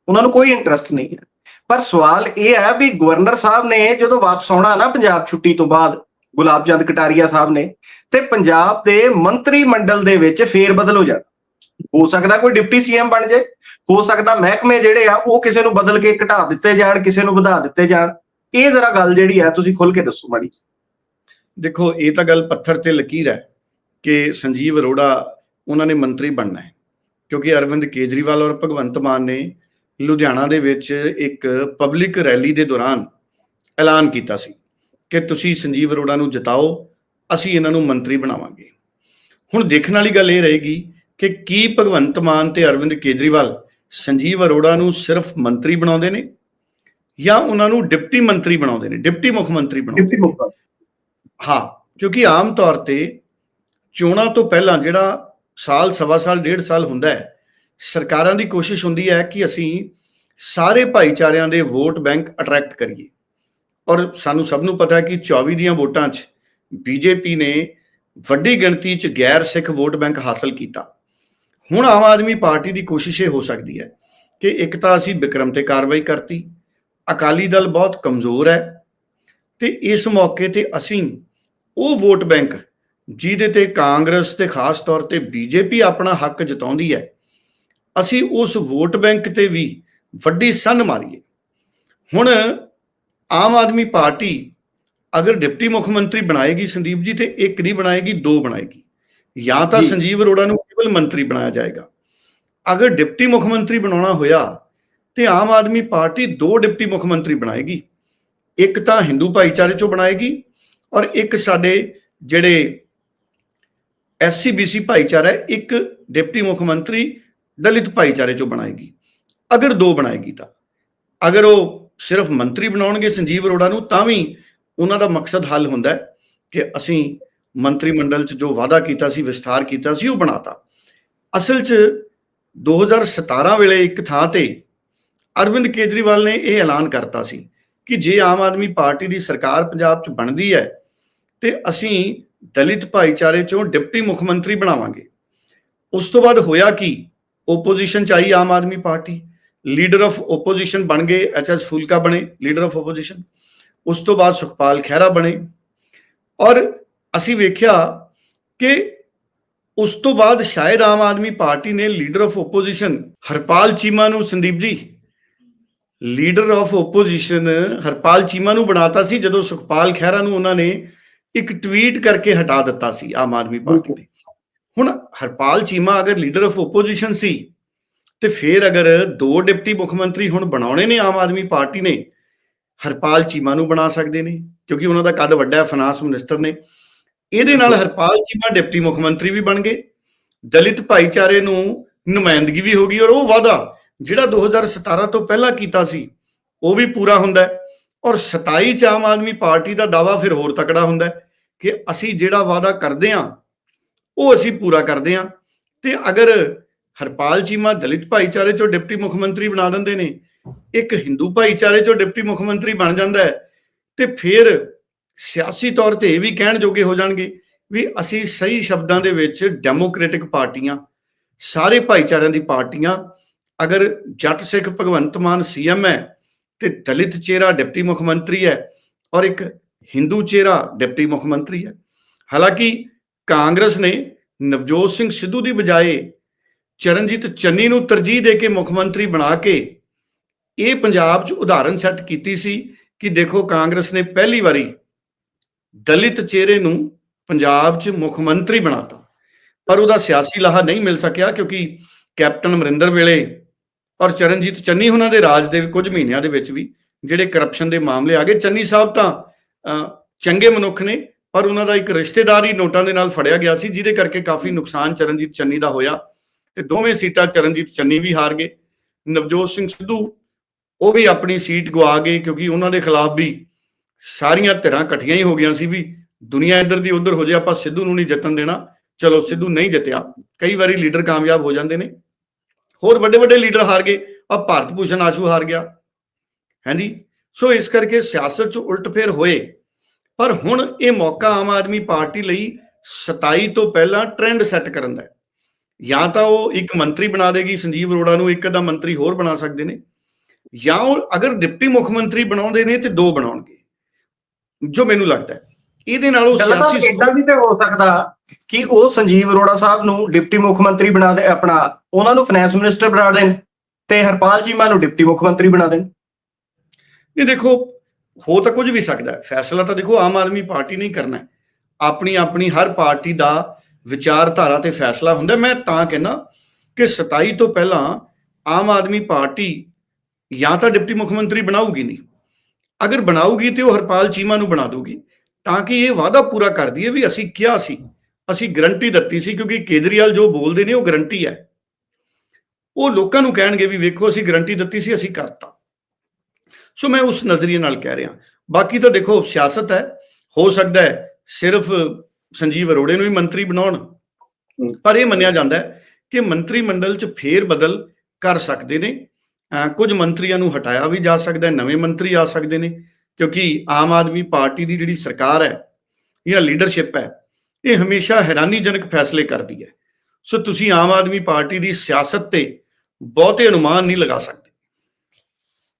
ਉਹਨਾਂ ਨੂੰ ਕੋਈ ਇੰਟਰਸਟ ਨਹੀਂ ਹੈ। ਪਰ ਸਵਾਲ ਇਹ ਹੈ ਵੀ ਗਵਰਨਰ ਸਾਹਿਬ ਨੇ ਜਦੋਂ ਵਾਪਸ ਆਉਣਾ ਨਾ ਪੰਜਾਬ ਛੁੱਟੀ ਤੋਂ ਬਾਅਦ, ਗੁਲਾਬ ਚੰਦ ਕਟਾਰੀਆ ਸਾਹਿਬ ਨੇ, ਤੇ ਪੰਜਾਬ ਦੇ ਮੰਤਰੀ ਮੰਡਲ ਦੇ ਵਿੱਚ ਫੇਰ ਬਦਲ ਹੋ ਜਾਣਾ। ਹੋ ਸਕਦਾ ਕੋਈ ਡਿਪਟੀ ਸੀਐਮ ਬਣ ਜਾਏ, ਹੋ ਸਕਦਾ ਮਹਿਕਮੇ ਜਿਹੜੇ ਆ, ਉਹ ਕਿਸੇ ਨੂੰ ਬਦਲ ਕੇ ਘਟਾ ਦਿੱਤੇ ਜਾਣ, ਕਿਸੇ ਨੂੰ ਵਧਾ ਦਿੱਤੇ ਜਾਣ। ਇਹ ਜ਼ਰਾ ਗੱਲ ਜਿਹੜੀ ਹੈ ਤੁਸੀਂ ਖੁੱਲ ਕੇ ਦੱਸੋ ਮਾੜੀ। ਦੇਖੋ, ਇਹ ਤਾਂ ਗੱਲ ਪੱਥਰ ਤੇ ਲਕੀਰ ਹੈ ਕਿ ਸੰਜੀਵ ਅਰੋੜਾ, ਉਹਨਾਂ ਨੇ ਮੰਤਰੀ ਬਣਨਾ ਹੈ। ਕਿਉਂਕਿ ਅਰਵਿੰਦ ਕੇਜਰੀਵਾਲ ਔਰ ਭਗਵੰਤ ਮਾਨ ਨੇ ਲੁਧਿਆਣਾ ਦੇ ਵਿੱਚ ਇੱਕ ਪਬਲਿਕ ਰੈਲੀ ਦੇ ਦੌਰਾਨ ਐਲਾਨ ਕੀਤਾ ਸੀ ਕਿ ਤੁਸੀਂ ਸੰਜੀਵ ਅਰੋੜਾ ਨੂੰ ਜਿਤਾਓ, ਅਸੀਂ ਇਹਨਾਂ ਨੂੰ ਮੰਤਰੀ ਬਣਾਵਾਂਗੇ। ਹੁਣ ਦੇਖਣ ਵਾਲੀ ਗੱਲ ਇਹ ਰਹੇਗੀ ਕਿ ਕੀ ਭਗਵੰਤ ਮਾਨ ਤੇ ਅਰਵਿੰਦ ਕੇਜਰੀਵਾਲ ਸੰਜੀਵ ਅਰੋੜਾ ਨੂੰ ਸਿਰਫ ਮੰਤਰੀ ਬਣਾਉਂਦੇ ਨੇ ਜਾਂ ਉਹਨਾਂ ਨੂੰ ਡਿਪਟੀ ਮੰਤਰੀ ਬਣਾਉਂਦੇ ਨੇ? ਡਿਪਟੀ ਮੁੱਖ ਮੰਤਰੀ ਬਣਾਉਂਦੇ ਨੇ? ਡਿਪਟੀ ਮੁੱਖ ਹਾਂ ਕਿਉਂਕਿ ਆਮ ਤੌਰ ਤੇ ਚੋਣਾਂ ਤੋਂ ਪਹਿਲਾਂ ਜਿਹੜਾ ਸਾਲ ਸਵਾ ਸਾਲ ਡੇਢ ਸਾਲ ਹੁੰਦਾ ਹੈ ਸਰਕਾਰਾਂ ਦੀ ਕੋਸ਼ਿਸ਼ ਹੁੰਦੀ ਹੈ ਕਿ ਅਸੀਂ ਸਾਰੇ ਭਾਈਚਾਰਿਆਂ ਦੇ ਵੋਟ ਬੈਂਕ ਅਟਰੈਕਟ ਕਰੀਏ। ਔਰ ਸਾਨੂੰ ਸਭ ਨੂੰ ਪਤਾ ਹੈ ਕਿ 24 ਦੀਆਂ ਵੋਟਾਂ 'ਚ ਬੀਜੇਪੀ ਨੇ ਵੱਡੀ ਗਿਣਤੀ 'ਚ ਗੈਰ ਸਿੱਖ ਵੋਟ ਬੈਂਕ ਹਾਸਲ ਕੀਤਾ। ਹੁਣ ਆਮ ਆਦਮੀ ਪਾਰਟੀ ਦੀ ਕੋਸ਼ਿਸ਼ ਇਹ ਹੋ ਸਕਦੀ ਹੈ ਕਿ ਇੱਕ ਤਾਂ ਅਸੀਂ ਵਿਕਰਮ ਤੇ ਕਾਰਵਾਈ ਕਰਤੀ ਅਕਾਲੀ ਦਲ ਬਹੁਤ ਕਮਜ਼ੋਰ ਹੈ ਤੇ ਇਸ ਮੌਕੇ ਤੇ ਅਸੀਂ ਉਹ ਵੋਟ ਬੈਂਕ ਜਿਹਦੇ ਤੇ ਕਾਂਗਰਸ ਤੇ ਖਾਸ ਤੌਰ ਤੇ ਬੀਜੇਪੀ ਆਪਣਾ ਹੱਕ ਜਤਾਉਂਦੀ ਹੈ ਅਸੀਂ ਉਸ ਵੋਟ ਬੈਂਕ ਤੇ ਵੀ ਵੱਡੀ ਸੰਨ ਮਾਰੀਏ ਹੁਣ ਆਮ ਆਦਮੀ ਪਾਰਟੀ ਅਗਰ ਡਿਪਟੀ ਮੁੱਖ ਮੰਤਰੀ ਬਣਾਏਗੀ ਸੰਦੀਪ ਜੀ ਤੇ ਇੱਕ ਨਹੀਂ ਬਣਾਏਗੀ ਦੋ ਬਣਾਏਗੀ ਜਾਂ ਤਾਂ। ਸੰਜੀਵ ਅਰੋੜਾ ਨੂੰ ਕੇਵਲ ਮੰਤਰੀ ਬਣਾਇਆ ਜਾਏਗਾ। ਅਗਰ ਡਿਪਟੀ ਮੁੱਖ ਮੰਤਰੀ ਬਣਾਉਣਾ ਹੋਇਆ ਤੇ ਆਮ ਆਦਮੀ ਪਾਰਟੀ ਦੋ ਡਿਪਟੀ ਮੁੱਖ ਮੰਤਰੀ ਬਣਾਏਗੀ। ਇੱਕ ਤਾਂ ਹਿੰਦੂ ਭਾਈਚਾਰੇ ਚੋਂ ਬਣਾਏਗੀ ਔਰ ਇੱਕ ਸਾਡੇ ਜਿਹੜੇ ਐਸਸੀਬੀਸੀ ਭਾਈਚਾਰਾ ਹੈ, ਇੱਕ ਡਿਪਟੀ ਮੁੱਖ ਮੰਤਰੀ ਦਲਿਤ ਭਾਈਚਾਰੇ ਚੋਂ ਬਣਾਏਗੀ। ਅਗਰ ਦੋ ਬਣਾਏਗੀ ਤਾਂ। ਅਗਰ ਉਹ ਸਿਰਫ ਮੰਤਰੀ ਬਣਾਉਣਗੇ ਸੰਜੀਵ ਅਰੋੜਾ ਨੂੰ ਤਾਂ ਵੀ ਉਹਨਾਂ ਦਾ ਮਕਸਦ ਹੱਲ ਹੁੰਦਾ ਕਿ ਅਸੀਂ ਮੰਤਰੀ ਮੰਡਲ 'ਚ ਜੋ ਵਾਅਦਾ ਕੀਤਾ ਸੀ ਵਿਸਥਾਰ ਕੀਤਾ ਸੀ ਉਹ ਬਣਾਤਾ। ਅਸਲ 'ਚ 2017 ਵੇਲੇ ਇੱਕ ਥਾਂ ਤੇ ਅਰਵਿੰਦ ਕੇਜਰੀਵਾਲ ਨੇ ਇਹ ਐਲਾਨ ਕਰਤਾ ਸੀ ਕਿ ਜੇ ਆਮ ਆਦਮੀ ਪਾਰਟੀ ਦੀ ਸਰਕਾਰ ਪੰਜਾਬ 'ਚ ਬਣਦੀ ਹੈ ਤੇ ਅਸੀਂ ਦਲਿਤ ਭਾਈਚਾਰੇ ਚੋਂ ਡਿਪਟੀ ਮੁੱਖ ਮੰਤਰੀ ਬਣਾਵਾਂਗੇ। ਉਸ ਤੋਂ ਬਾਅਦ ਹੋਇਆ ਕੀ? ਓਪੋਜੀਸ਼ਨ ਚ ਆਈ Aam Aadmi party. Leader of opposition ਬਣ ਗਏ ਐਚਐਸ ਫੂਲਕਾ ਬਣੇ ਲੀਡਰ ਆਫ ਓਪੋਜੀਸ਼ਨ ਉਸ ਤੋਂ ਬਾਅਦ ਸੁਖਪਾਲ ਖਹਿਰਾ ਬਣੇ। ਔਰ ਅਸੀਂ ਵੇਖਿਆ ਕਿ ਉਸ ਤੋਂ ਬਾਅਦ ਸ਼ਾਇਦ ਆਮ ਆਦਮੀ ਪਾਰਟੀ ਨੇ leader of opposition Harpal Cheema ਨੂੰ, Sandeep ji leader of opposition Harpal Cheema ਨੂੰ ਬਣਾਤਾ ਸੀ ਜਦੋਂ ਸੁਖਪਾਲ ਖਹਿਰਾ ਨੂੰ ਉਹਨਾਂ ਨੇ ਇੱਕ ਟਵੀਟ ਕਰਕੇ ਹਟਾ ਦਿੱਤਾ ਸੀ ਆਮ ਆਦਮੀ ਪਾਰਟੀ ਨੇ। ਹੁਣ ਹਰਪਾਲ ਚੀਮਾ ਅਗਰ ਲੀਡਰ ਆਫ ਓਪੋਜੀਸ਼ਨ ਸੀ, ਤੇ ਫਿਰ ਅਗਰ ਦੋ ਡਿਪਟੀ ਮੁੱਖ ਮੰਤਰੀ ਹੁਣ ਬਣਾਉਣੇ ਨੇ ਆਮ ਆਦਮੀ ਪਾਰਟੀ ਨੇ, ਹਰਪਾਲ ਚੀਮਾ ਨੂੰ ਬਣਾ ਸਕਦੇ ਨੇ, ਕਿਉਂਕਿ ਉਹਨਾਂ ਦਾ ਕੱਦ ਵੱਡਾ ਹੈ ਫਾਈਨਾਂਸ ਮਿਨਿਸਟਰ ਨੇ। ਇਹਦੇ ਨਾਲ ਹਰਪਾਲ ਚੀਮਾ ਡਿਪਟੀ ਮੁੱਖ ਮੰਤਰੀ ਵੀ ਬਣ ਗਏ। ਦਲਿਤ ਭਾਈਚਾਰੇ ਨੂੰ ਨੁਮਾਇੰਦਗੀ ਵੀ ਹੋ ਗਈ ਔਰ ਉਹ ਵਾਅਦਾ ਜਿਹੜਾ 2017 ਤੋਂ ਪਹਿਲਾਂ ਕੀਤਾ ਸੀ, ਉਹ ਵੀ ਪੂਰਾ ਹੁੰਦਾ ਔਰ 27 ਚ ਆਮ ਆਦਮੀ ਪਾਰਟੀ ਦਾ ਦਾਵਾ ਫਿਰ ਹੋਰ ਤਕੜਾ ਹੁੰਦਾ ਕਿ ਅਸੀਂ ਜਿਹੜਾ ਵਾਅਦਾ ਕਰਦੇ ਹਾਂ, ਉਹ ਅਸੀਂ ਪੂਰਾ ਕਰਦੇ ਹਾਂ। ਤੇ ਅਗਰ ਹਰਪਾਲ ਚੀਮਾ ਦਲਿਤ ਭਾਈਚਾਰੇ ਚੋਂ ਡਿਪਟੀ ਮੁੱਖ ਮੰਤਰੀ ਬਣਾ ਦਿੰਦੇ ਨੇ, ਇੱਕ ਹਿੰਦੂ ਭਾਈਚਾਰੇ ਚੋਂ ਡਿਪਟੀ ਮੁੱਖ ਮੰਤਰੀ ਬਣ ਜਾਂਦਾ ਹੈ, ਤੇ ਫਿਰ ਸਿਆਸੀ ਤੌਰ ਤੇ ਇਹ ਵੀ ਕਹਿਣ ਜੋਗੇ ਹੋ ਜਾਣਗੇ ਵੀ ਅਸੀਂ ਸਹੀ ਸ਼ਬਦਾਂ ਦੇ ਵਿੱਚ ਡੈਮੋਕ੍ਰੈਟਿਕ ਪਾਰਟੀਆਂ, ਸਾਰੇ ਭਾਈਚਾਰਿਆਂ ਦੀ ਪਾਰਟੀਆਂ, ਅਗਰ ਜੱਟ ਸਿੱਖ ਭਗਵੰਤ ਮਾਨ ਸੀਐਮ ਹੈ ਤੇ ਦਲਿਤ ਚਿਹਰਾ ਡਿਪਟੀ ਮੁੱਖ ਮੰਤਰੀ ਹੈ ਔਰ ਇੱਕ ਹਿੰਦੂ ਚਿਹਰਾ ਡਿਪਟੀ ਮੁੱਖ ਮੰਤਰੀ ਹੈ। ਹਾਲਾਂਕਿ ਕਾਂਗਰਸ ਨੇ ਨਵਜੋਤ ਸਿੰਘ ਸਿੱਧੂ ਦੀ ਬਜਾਏ ਚਰਨਜੀਤ ਚੰਨੀ ਨੂੰ ਤਰਜੀਹ ਦੇ ਕੇ ਮੁੱਖ ਮੰਤਰੀ ਬਣਾ ਕੇ ਇਹ ਪੰਜਾਬ 'ਚ ਉਦਾਹਰਨ ਸੈੱਟ ਕੀਤੀ ਸੀ ਕਿ ਦੇਖੋ ਕਾਂਗਰਸ ਨੇ ਪਹਿਲੀ ਵਾਰੀ ਦਲਿਤ ਚਿਹਰੇ ਨੂੰ ਪੰਜਾਬ 'ਚ ਮੁੱਖ ਮੰਤਰੀ ਬਣਾਤਾ। ਪਰ ਉਹਦਾ ਸਿਆਸੀ ਲਾਹਾ ਨਹੀਂ ਮਿਲ ਸਕਿਆ ਕਿਉਂਕਿ ਕੈਪਟਨ ਅਮਰਿੰਦਰ ਵੇਲੇ ਔਰ ਚਰਨਜੀਤ ਚੰਨੀ ਉਹਨਾਂ ਦੇ ਰਾਜ ਦੇ ਕੁਝ ਮਹੀਨਿਆਂ ਦੇ ਵਿੱਚ ਵੀ ਜਿਹੜੇ ਕਰਪਸ਼ਨ ਦੇ ਮਾਮਲੇ ਆ ਗਏ। ਚੰਨੀ ਸਾਹਿਬ ਤਾਂ ਅਹ, ਚੰਗੇ ਮਨੁੱਖ ਨੇ ਪਰ ਉਹਨਾਂ ਦਾ ਇੱਕ ਰਿਸ਼ਤੇਦਾਰ ਹੀ ਨੋਟਾਂ ਦੇ ਨਾਲ ਫੜਿਆ ਗਿਆ ਸੀ ਜਿਹਦੇ ਕਰਕੇ ਕਾਫੀ ਨੁਕਸਾਨ ਚਰਨਜੀਤ ਚੰਨੀ ਦਾ ਹੋਇਆ ਤੇ ਦੋਵੇਂ ਸੀਟਾਂ ਚਰਨਜੀਤ ਚੰਨੀ ਵੀ ਹਾਰ ਗਏ। ਨਵਜੋਤ ਸਿੰਘ ਸਿੱਧੂ ਉਹ ਵੀ ਆਪਣੀ ਸੀਟ ਗਵਾ ਗਏ ਕਿਉਂਕਿ ਉਹਨਾਂ ਦੇ ਖਿਲਾਫ ਵੀ ਸਾਰੀਆਂ ਧਿਰਾਂ ਇਕੱਠੀਆਂ ਹੀ ਹੋ ਗਈਆਂ ਸੀ ਵੀ ਦੁਨੀਆ ਇੱਧਰ ਦੀ ਉੱਧਰ ਹੋ ਜੇ, ਆਪਾਂ ਸਿੱਧੂ ਨੂੰ ਨਹੀਂ ਜਿੱਤਣ ਦੇਣਾ। ਚਲੋ, ਸਿੱਧੂ ਨਹੀਂ ਜਿੱਤਿਆ। ਕਈ ਵਾਰੀ ਲੀਡਰ ਕਾਮਯਾਬ ਹੋ ਜਾਂਦੇ ਨੇ। ਹੋਰ ਵੱਡੇ ਵੱਡੇ ਲੀਡਰ ਹਾਰ ਗਏ। ਆ ਭਾਰਤ ਭੂਸ਼ਣ ਆਸ਼ੂ ਹਾਰ ਗਿਆ। ਹਾਂਜੀ? ਸੋ ਇਸ ਕਰਕੇ ਸਿਆਸਤ 'ਚ ਉਲਟ ਫੇਰ ਹੋਏ। ਪਰ ਹੁਣ ਇਹ ਮੌਕਾ ਆਮ ਆਦਮੀ ਪਾਰਟੀ ਲਈ 27 ਤੋਂ ਪਹਿਲਾਂ ਟ੍ਰੈਂਡ ਸੈੱਟ ਕਰਨ ਦਾ ਜਾਂ ਤਾਂ ਉਹ ਇੱਕ ਮੰਤਰੀ ਬਣਾ ਦੇਗੀ, ਸੰਜੀਵ ਅਰੋੜਾ ਨੂੰ ਇੱਕ ਦਾ ਮੰਤਰੀ ਹੋਰ ਬਣਾ ਸਕਦੇ ਨੇ। ਜਾਂ ਉਹ ਅਗਰ ਡਿਪਟੀ ਮੁੱਖ ਮੰਤਰੀ ਬਣਾਉਂਦੇ ਨੇ ਤੇ ਦੋ ਬਣਾਉਣਗੇ। ਜੋ ਮੈਨੂੰ ਲੱਗਦਾ ਹੈ। ਇਹਦੇ ਨਾਲ ਉਹ ਸਿਆਸੀ ਇਦਾਂ ਵੀ ਤੇ ਹੋ ਸਕਦਾ ਕਿ ਉਹ ਸੰਜੀਵ ਅਰੋੜਾ ਸਾਹਿਬ ਨੂੰ ਡਿਪਟੀ ਮੁੱਖ ਮੰਤਰੀ ਬਣਾ ਦੇ ਆਪਣਾ ਉਹਨਾਂ ਨੂੰ ਫਾਈਨੈਂਸ ਮਿਨਿਸਟਰ ਬਣਾ ਦੇਣ ਤੇ ਹਰਪਾਲ ਚੀਮਾ ਨੂੰ ਡਿਪਟੀ ਮੁੱਖ ਮੰਤਰੀ ਬਣਾ ਦੇਣ। ਇਹ ਦੇਖੋ ਹੋ ਤਾਂ ਕੁਝ ਵੀ ਸਕਦਾ ਫੈਸਲਾ ਤਾਂ ਦੇਖੋ ਆਮ ਆਦਮੀ ਪਾਰਟੀ ਨਹੀਂ ਕਰਨਾ ਆਪਣੀ ਆਪਣੀ ਹਰ ਪਾਰਟੀ ਦਾ ਵਿਚਾਰਧਾਰਾ ਤੇ ਫੈਸਲਾ ਹੁੰਦਾ। ਮੈਂ ਤਾਂ ਕਹਿੰਦਾ ਕਿ 27 ਤੋਂ ਪਹਿਲਾਂ ਆਮ ਆਦਮੀ ਪਾਰਟੀ ਜਾਂ ਤਾਂ ਡਿਪਟੀ ਮੁੱਖ ਮੰਤਰੀ ਬਣਾਊਗੀ ਨਹੀਂ। ਅਗਰ ਬਣਾਊਗੀ ਤੇ ਉਹ ਹਰਪਾਲ ਚੀਮਾ ਨੂੰ ਬਣਾ ਦੂਗੀ ਤਾਂ ਕਿ ਇਹ ਵਾਅਦਾ ਪੂਰਾ ਕਰਦੀ ਹੈ ਵੀ ਅਸੀਂ ਕਿਹਾ ਸੀ? ਅਸੀਂ ਗਰੰਟੀ ਦਿੱਤੀ ਸੀ ਕਿਉਂਕਿ ਕੇਜਰੀਵਾਲ ਜੋ ਬੋਲਦੇ ਨੇ ਉਹ ਗਰੰਟੀ ਹੈ। ਉਹ ਲੋਕਾਂ ਨੂੰ ਕਹਿਣਗੇ ਵੀ ਵੇਖੋ, ਅਸੀਂ ਗਰੰਟੀ ਦਿੱਤੀ ਸੀ, ਅਸੀਂ ਕਰਤਾ। ਸੋ ਮੈਂ ਉਸ ਨਜ਼ਰੀਏ ਨਾਲ ਕਹਿ ਰਿਹਾ। ਬਾਕੀ ਤਾਂ ਦੇਖੋ, ਸਿਆਸਤ ਹੈ। ਹੋ ਸਕਦਾ ਹੈ ਸਿਰਫ ਸੰਜੀਵ ਅਰੋੜੇ ਨੂੰ ਹੀ ਮੰਤਰੀ ਬਣਾਉਣ। ਪਰ ਇਹ ਮੰਨਿਆ ਜਾਂਦਾ ਹੈ ਕਿ ਮੰਤਰੀ ਮੰਡਲ 'ਚ ਫੇਰ ਬਦਲ ਕਰ ਸਕਦੇ ਨੇ। ਕੁਝ ਮੰਤਰੀਆਂ ਨੂੰ ਹਟਾਇਆ ਵੀ ਜਾ ਸਕਦਾ ਹੈ, ਨਵੇਂ ਮੰਤਰੀ ਆ ਸਕਦੇ ਨੇ, ਕਿਉਂਕਿ ਆਮ ਆਦਮੀ ਪਾਰਟੀ ਦੀ ਜਿਹੜੀ ਸਰਕਾਰ ਹੈ ਜਾਂ ਲੀਡਰਸ਼ਿਪ ਹੈ, ਇਹ ਹਮੇਸ਼ਾ ਹੈਰਾਨੀਜਨਕ ਫੈਸਲੇ ਕਰਦੀ ਹੈ। ਸੋ ਤੁਸੀਂ ਆਮ ਆਦਮੀ ਪਾਰਟੀ ਦੀ ਸਿਆਸਤ ਤੇ ਬਹੁਤੇ ਅਨੁਮਾਨ ਨਹੀਂ ਲਗਾ ਸਕਦੇ।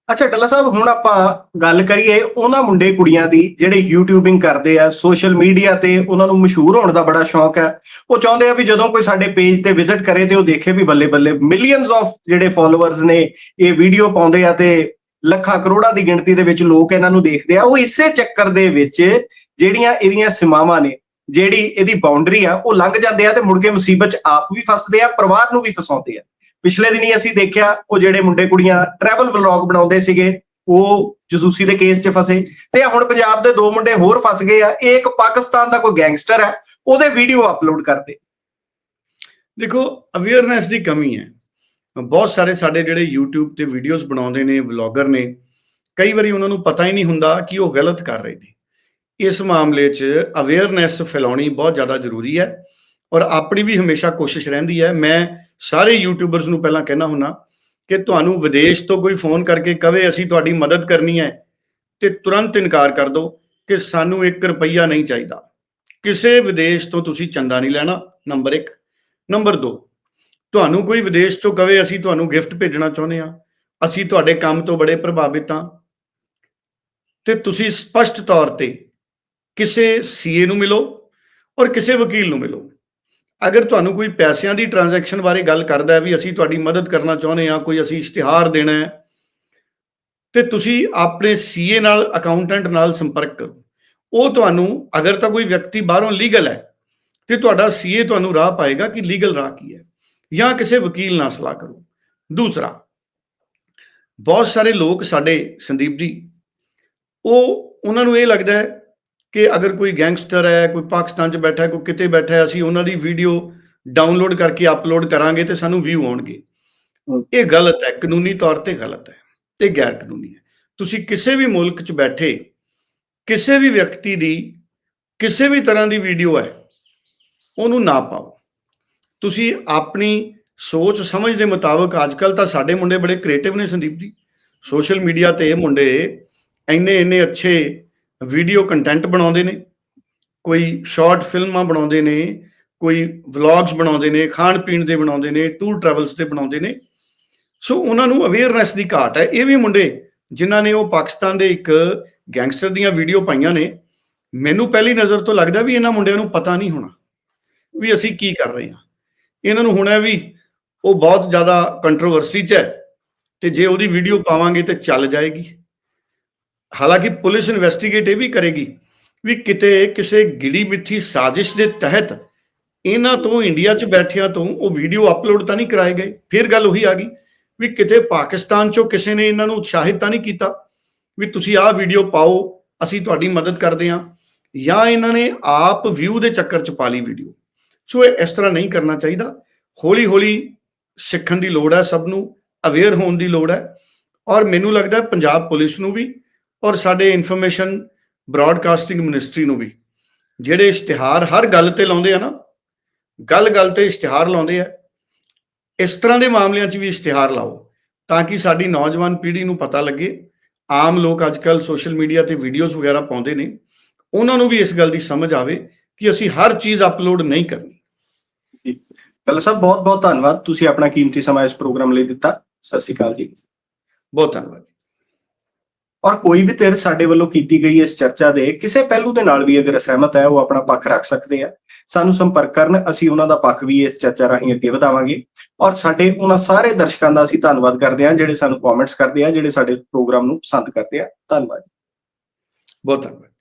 ਅੱਛਾ ਡੱਲਾ ਸਾਹਿਬ, ਹੁਣ ਆਪਾਂ ਗੱਲ ਕਰੀਏ ਉਹਨਾਂ ਮੁੰਡੇ ਕੁੜੀਆਂ ਦੀ ਜਿਹੜੇ ਯੂਟਿਊਬਿੰਗ ਕਰਦੇ ਆ ਸੋਸ਼ਲ ਮੀਡੀਆ ਤੇ ਉਹਨਾਂ ਨੂੰ ਮਸ਼ਹੂਰ ਹੋਣ ਦਾ ਬੜਾ ਸ਼ੌਕ ਹੈ। ਉਹ ਚਾਹੁੰਦੇ ਆ ਵੀ ਜਦੋਂ ਕੋਈ ਸਾਡੇ ਪੇਜ ਤੇ ਵਿਜ਼ਿਟ ਕਰੇ ਤੇ ਉਹ ਦੇਖੇ ਵੀ ਬੱਲੇ ਬੱਲੇ ਮਿਲੀਅਨਸ ਆਫ ਜਿਹੜੇ ਫਾਲੋਅਰਸ ਨੇ, ਇਹ ਵੀਡੀਓ ਪਾਉਂਦੇ ਆ ਤੇ ਲੱਖਾਂ ਕਰੋੜਾਂ ਦੀ ਗਿਣਤੀ ਦੇ ਵਿੱਚ ਲੋਕ ਇਹਨਾਂ ਨੂੰ ਦੇਖਦੇ ਆ। ਉਹ ਇਸੇ ਚੱਕਰ ਦੇ ਵਿੱਚ ਜਿਹੜੀਆਂ ਇਹਦੀਆਂ ਸੀਮਾਵਾਂ ਨੇ, ਜਿਹੜੀ ਇਹਦੀ ਬਾਉਂਡਰੀ ਆ, ਉਹ ਲੰਘ ਜਾਂਦੇ ਆ ਤੇ ਮੁੜ ਕੇ ਮੁਸੀਬਤ 'ਚ ਆਪ ਵੀ ਫਸਦੇ ਆ, ਪਰਿਵਾਰ ਨੂੰ ਵੀ ਫਸਾਉਂਦੇ ਆ। ਪਿਛਲੇ ਦਿਨੀ ਅਸੀਂ ਦੇਖਿਆ ਉਹ ਜਿਹੜੇ ਮੁੰਡੇ ਕੁੜੀਆਂ ਟਰੈਵਲ ਵਲੌਗ ਬਣਾਉਂਦੇ ਸੀਗੇ, ਉਹ ਜਸੂਸੀ ਦੇ ਕੇਸ 'ਚ ਫਸੇ। ਤੇ ਹੁਣ ਪੰਜਾਬ ਦੇ ਦੋ ਮੁੰਡੇ ਹੋਰ ਫਸ ਗਏ ਆ। ਇਹ ਇੱਕ ਪਾਕਿਸਤਾਨ ਦਾ ਕੋਈ ਗੈਂਗਸਟਰ ਹੈ, ਉਹਦੇ ਵੀਡੀਓ ਅਪਲੋਡ ਕਰਦੇ। ਦੇਖੋ ਅਵੇਅਰਨੈਸ ਦੀ ਕਮੀ ਹੈ। ਬਹੁਤ ਸਾਰੇ ਸਾਡੇ ਜਿਹੜੇ YouTube ਤੇ ਵੀਡੀਓਜ਼ ਬਣਾਉਂਦੇ ਨੇ ਵਲੌਗਰ ਨੇ, ਕਈ ਵਾਰੀ ਉਹਨਾਂ ਨੂੰ ਪਤਾ ਹੀ ਨਹੀਂ ਹੁੰਦਾ ਕਿ ਉਹ ਗਲਤ ਕਰ ਰਹੇ ਨੇ। ਇਸ ਮਾਮਲੇ 'ਚ ਅਵੇਅਰਨੈਸ ਫੈਲਾਉਣੀ ਬਹੁਤ ਜ਼ਿਆਦਾ ਜ਼ਰੂਰੀ ਹੈ ਔਰ ਆਪਣੀ ਵੀ ਹਮੇਸ਼ਾ ਕੋਸ਼ਿਸ਼ ਰਹਿੰਦੀ ਹੈ। ਮੈਂ ਸਾਰੇ ਯੂਟਿਊਬਰਸ ਨੂੰ ਪਹਿਲਾਂ ਕਹਿਣਾ ਹੁੰਨਾ ਕਿ ਤੁਹਾਨੂੰ ਵਿਦੇਸ਼ ਤੋਂ ਕੋਈ ਫੋਨ ਕਰਕੇ ਕਵੇ ਅਸੀਂ ਤੁਹਾਡੀ ਮਦਦ ਕਰਨੀ ਹੈ ਤੇ ਤੁਰੰਤ ਇਨਕਾਰ ਕਰ ਦਿਓ ਕਿ ਸਾਨੂੰ 1 ਰੁਪਈਆ ਨਹੀਂ ਚਾਹੀਦਾ। ਕਿਸੇ ਵਿਦੇਸ਼ ਤੋਂ ਤੁਸੀਂ ਚੰਦਾ ਨਹੀਂ ਲੈਣਾ ਨੰਬਰ 1 ਨੰਬਰ 2 ਤੁਹਾਨੂੰ ਕੋਈ ਵਿਦੇਸ਼ ਤੋਂ ਕਵੇ ਅਸੀਂ ਤੁਹਾਨੂੰ ਗਿਫਟ ਭੇਜਣਾ ਚਾਹੁੰਦੇ ਆ ਅਸੀਂ ਤੁਹਾਡੇ ਕੰਮ ਤੋਂ ਬੜੇ ਪ੍ਰਭਾਵਿਤ ਹਾਂ। ਤੇ ਤੁਸੀਂ ਸਪਸ਼ਟ ਤੌਰ ਤੇ ਕਿਸੇ ਸੀਏ ਨੂੰ ਮਿਲੋ ਔਰ ਕਿਸੇ ਵਕੀਲ ਨੂੰ ਮਿਲੋ। ਅਗਰ ਤੁਹਾਨੂੰ ਕੋਈ ਪੈਸਿਆਂ ਦੀ ਟ੍ਰਾਂਜੈਕਸ਼ਨ ਬਾਰੇ ਗੱਲ ਕਰਦਾ ਹੈ ਵੀ ਅਸੀਂ ਤੁਹਾਡੀ ਮਦਦ ਕਰਨਾ ਚਾਹੁੰਦੇ ਹਾਂ, ਕੋਈ ਅਸੀਂ ਇਸ਼ਤਿਹਾਰ ਦੇਣਾ ਹੈ, ਤੇ ਤੁਸੀਂ ਆਪਣੇ ਸੀਏ ਨਾਲ ਅਕਾਊਂਟੈਂਟ ਨਾਲ ਸੰਪਰਕ ਕਰੋ। ਉਹ ਤੁਹਾਨੂੰ, ਅਗਰ ਤਾਂ ਕੋਈ ਵਿਅਕਤੀ ਬਾਹਰੋਂ ਲੀਗਲ ਹੈ, ਤੇ ਤੁਹਾਡਾ ਸੀਏ ਤੁਹਾਨੂੰ ਰਾਹ ਪਾਏਗਾ ਕਿ ਲੀਗਲ ਰਾਹ ਕੀ ਹੈ। ਜਾਂ ਕਿਸੇ ਵਕੀਲ ਨਾਲ ਸਲਾਹ ਕਰੋ। ਦੂਸਰਾ, ਬਹੁਤ ਸਾਰੇ ਲੋਕ ਸਾਡੇ ਸੰਦੀਪ ਜੀ, ਉਹ, ਉਹਨਾਂ ਨੂੰ ਇਹ ਲੱਗਦਾ ਹੈ ਕਿ ਅਗਰ ਕੋਈ ਗੈਂਗਸਟਰ ਹੈ ਕੋਈ ਪਾਕਿਸਤਾਨ 'ਚ ਬੈਠਾ ਹੈ ਕੋਈ ਕਿਤੇ ਬੈਠਾ ਹੈ ਅਸੀਂ ਉਹਨਾਂ ਦੀ ਵੀਡੀਓ ਡਾਊਨਲੋਡ ਕਰਕੇ ਅਪਲੋਡ ਕਰਾਂਗੇ ਤੇ ਸਾਨੂੰ ਵਿਊ ਆਉਣਗੇ। ਇਹ ਗਲਤ ਹੈ ਕਾਨੂੰਨੀ ਤੌਰ ਤੇ ਗਲਤ ਹੈ ਇਹ ਗੈਰ ਕਾਨੂੰਨੀ ਹੈ। ਤੁਸੀਂ ਕਿਸੇ ਵੀ ਮੁਲਕ 'ਚ ਬੈਠੇ ਕਿਸੇ ਵੀ ਵਿਅਕਤੀ ਦੀ ਕਿਸੇ ਵੀ ਤਰ੍ਹਾਂ ਦੀ ਵੀਡੀਓ ਹੈ ਉਹਨੂੰ ਨਾ ਪਾਓ। ਤੁਸੀਂ ਆਪਣੀ ਸੋਚ ਸਮਝ ਦੇ ਮੁਤਾਬਕ ਅੱਜਕੱਲ ਤਾਂ ਸਾਡੇ ਮੁੰਡੇ ਬੜੇ ਕ੍ਰੀਏਟਿਵ ਨੇ ਸੰਦੀਪ ਜੀ। ਸੋਸ਼ਲ ਮੀਡੀਆ ਤੇ ਇਹ ਮੁੰਡੇ ਇੰਨੇ ਇੰਨੇ ਅੱਛੇ ਵੀਡੀਓ ਕੰਟੈਂਟ ਬਣਾਉਂਦੇ ਨੇ, ਕੋਈ ਸ਼ਾਰਟ ਫਿਲਮਾਂ ਬਣਾਉਂਦੇ ਨੇ, ਕੋਈ ਵਲੌਗਸ ਬਣਾਉਂਦੇ ਨੇ, ਖਾਣ ਪੀਣ ਦੇ ਬਣਾਉਂਦੇ ਨੇ ਟੂਰ ਟਰੈਵਲਸ ਦੇ ਬਣਾਉਂਦੇ ਨੇ। ਸੋ ਉਹਨਾਂ ਨੂੰ ਅਵੇਅਰਨੈਸ ਦੀ ਘਾਟ ਹੈ। ਇਹ ਵੀ ਮੁੰਡੇ ਜਿਨ੍ਹਾਂ ਨੇ ਉਹ ਪਾਕਿਸਤਾਨ ਦੇ ਇੱਕ ਗੈਂਗਸਟਰ ਦੀਆਂ ਵੀਡੀਓ ਪਾਈਆਂ ਨੇ, ਮੈਨੂੰ ਪਹਿਲੀ ਨਜ਼ਰ ਤੋਂ ਲੱਗਦਾ ਵੀ ਇਹਨਾਂ ਮੁੰਡਿਆਂ ਨੂੰ ਪਤਾ ਨਹੀਂ ਹੋਣਾ ਵੀ ਅਸੀਂ ਕੀ ਕਰ ਰਹੇ ਹਾਂ। ਇਹਨਾਂ ਨੂੰ ਹੋਣਾ ਵੀ ਉਹ ਬਹੁਤ ਜ਼ਿਆਦਾ ਕੰਟਰੋਵਰਸੀ 'ਚ ਹੈ ਤੇ ਜੇ ਉਹਦੀ ਵੀਡੀਓ ਪਾਵਾਂਗੇ ਤੇ ਚੱਲ ਜਾਏਗੀ। ਹਾਲਾਂਕਿ ਪੁਲਿਸ ਇਨਵੈਸਟੀਗੇਟ ਇਹ ਵੀ ਕਰੇਗੀ ਵੀ ਕਿਤੇ ਕਿਸੇ ਗਿੜੀ ਮਿੱਠੀ ਸਾਜ਼ਿਸ਼ ਦੇ ਤਹਿਤ ਇਹਨਾਂ ਤੋਂ ਇੰਡੀਆ 'ਚ ਬੈਠਿਆਂ ਤੋਂ ਉਹ ਵੀਡੀਓ ਅਪਲੋਡ ਤਾਂ ਨਹੀਂ ਕਰਾਏ ਗਏ। ਫਿਰ ਗੱਲ ਉਹੀ ਆ ਗਈ ਵੀ ਕਿਤੇ ਪਾਕਿਸਤਾਨ 'ਚੋਂ ਕਿਸੇ ਨੇ ਇਹਨਾਂ ਨੂੰ ਉਤਸ਼ਾਹਿਤ ਤਾਂ ਨਹੀਂ ਕੀਤਾ ਵੀ ਤੁਸੀਂ ਆਹ ਵੀਡੀਓ ਪਾਓ, ਅਸੀਂ ਤੁਹਾਡੀ ਮਦਦ ਕਰਦੇ ਹਾਂ ਜਾਂ ਇਹਨਾਂ ਨੇ ਆਪ ਵਿਊ ਦੇ ਚੱਕਰ 'ਚ ਪਾ ਲਈ ਵੀਡੀਓ। ਸੋ ਇਹ ਇਸ ਤਰ੍ਹਾਂ ਨਹੀਂ ਕਰਨਾ ਚਾਹੀਦਾ। ਹੌਲੀ ਹੌਲੀ ਸਿੱਖਣ ਦੀ ਲੋੜ ਹੈ ਸਭ ਨੂੰ ਅਵੇਅਰ ਹੋਣ ਦੀ ਲੋੜ ਹੈ। ਔਰ ਮੈਨੂੰ ਲੱਗਦਾ ਪੰਜਾਬ ਪੁਲਿਸ ਨੂੰ ਵੀ ਔਰ ਸਾਡੇ ਇਨਫੋਰਮੇਸ਼ਨ ਬ੍ਰਾਡਕਾਸਟਿੰਗ ਮਿਨਿਸਟਰੀ ਨੂੰ ਵੀ। ਜਿਹੜੇ ਇਸ਼ਤਿਹਾਰ ਹਰ ਗੱਲ ਤੇ ਲਾਉਂਦੇ ਆ ਨਾ ਗੱਲ ਗੱਲ ਤੇ ਇਸ਼ਤਿਹਾਰ ਲਾਉਂਦੇ ਆ ਇਸ ਤਰ੍ਹਾਂ ਦੇ ਮਾਮਲਿਆਂ 'ਚ ਵੀ ਇਸ਼ਤਿਹਾਰ ਲਾਓ ਤਾਂ ਕਿ ਸਾਡੀ ਨੌਜਵਾਨ ਪੀੜ੍ਹੀ ਨੂੰ ਪਤਾ ਲੱਗੇ। ਆਮ ਲੋਕ ਅੱਜਕੱਲ ਸੋਸ਼ਲ ਮੀਡੀਆ ਤੇ ਵੀਡੀਓਜ਼ ਵਗੈਰਾ ਪਾਉਂਦੇ ਨੇ ਉਹਨਾਂ ਨੂੰ ਵੀ ਇਸ ਗੱਲ ਦੀ ਸਮਝ ਆਵੇ ਕਿ ਅਸੀਂ ਹਰ ਚੀਜ਼ ਅਪਲੋਡ ਨਹੀਂ ਕਰਨੀ। ਕੱਲ ਸਾਹਿਬ ਬਹੁਤ ਬਹੁਤ ਧੰਨਵਾਦ। ਤੁਸੀਂ ਆਪਣਾ ਕੀਮਤੀ ਸਮਾਂ ਇਸ ਪ੍ਰੋਗਰਾਮ ਲਈ ਦਿੱਤਾ। ਸਤਿ ਸ਼੍ਰੀ ਅਕਾਲ ਜੀ। ਬਹੁਤ ਧੰਨਵਾਦ ਔਰ ਕੋਈ ਵੀ ਧਿਰ ਸਾਡੇ ਵੱਲੋਂ ਕੀਤੀ ਗਈ ਇਸ ਚਰਚਾ ਦੇ ਕਿਸੇ ਪਹਿਲੂ ਦੇ ਨਾਲ ਵੀ ਅਗਰ ਅਸਹਿਮਤ ਹੈ, ਉਹ ਆਪਣਾ ਪੱਖ ਰੱਖ ਸਕਦੇ ਆ। ਸਾਨੂੰ ਸੰਪਰਕ ਕਰਨ, ਅਸੀਂ ਉਹਨਾਂ ਦਾ ਪੱਖ ਵੀ ਇਸ ਚਰਚਾ ਰਾਹੀਂ ਅੱਗੇ ਵਧਾਵਾਂਗੇ। ਔਰ ਸਾਡੇ ਉਹਨਾਂ ਸਾਰੇ ਦਰਸ਼ਕਾਂ ਦਾ ਅਸੀਂ ਧੰਨਵਾਦ ਕਰਦੇ ਹਾਂ, ਜਿਹੜੇ ਸਾਨੂੰ ਕਮੈਂਟਸ ਕਰਦੇ ਆ, ਜਿਹੜੇ ਸਾਡੇ ਪ੍ਰੋਗਰਾਮ ਨੂੰ ਪਸੰਦ ਕਰਦੇ ਆ। ਧੰਨਵਾਦ ਬਹੁਤ ਧੰਨਵਾਦ।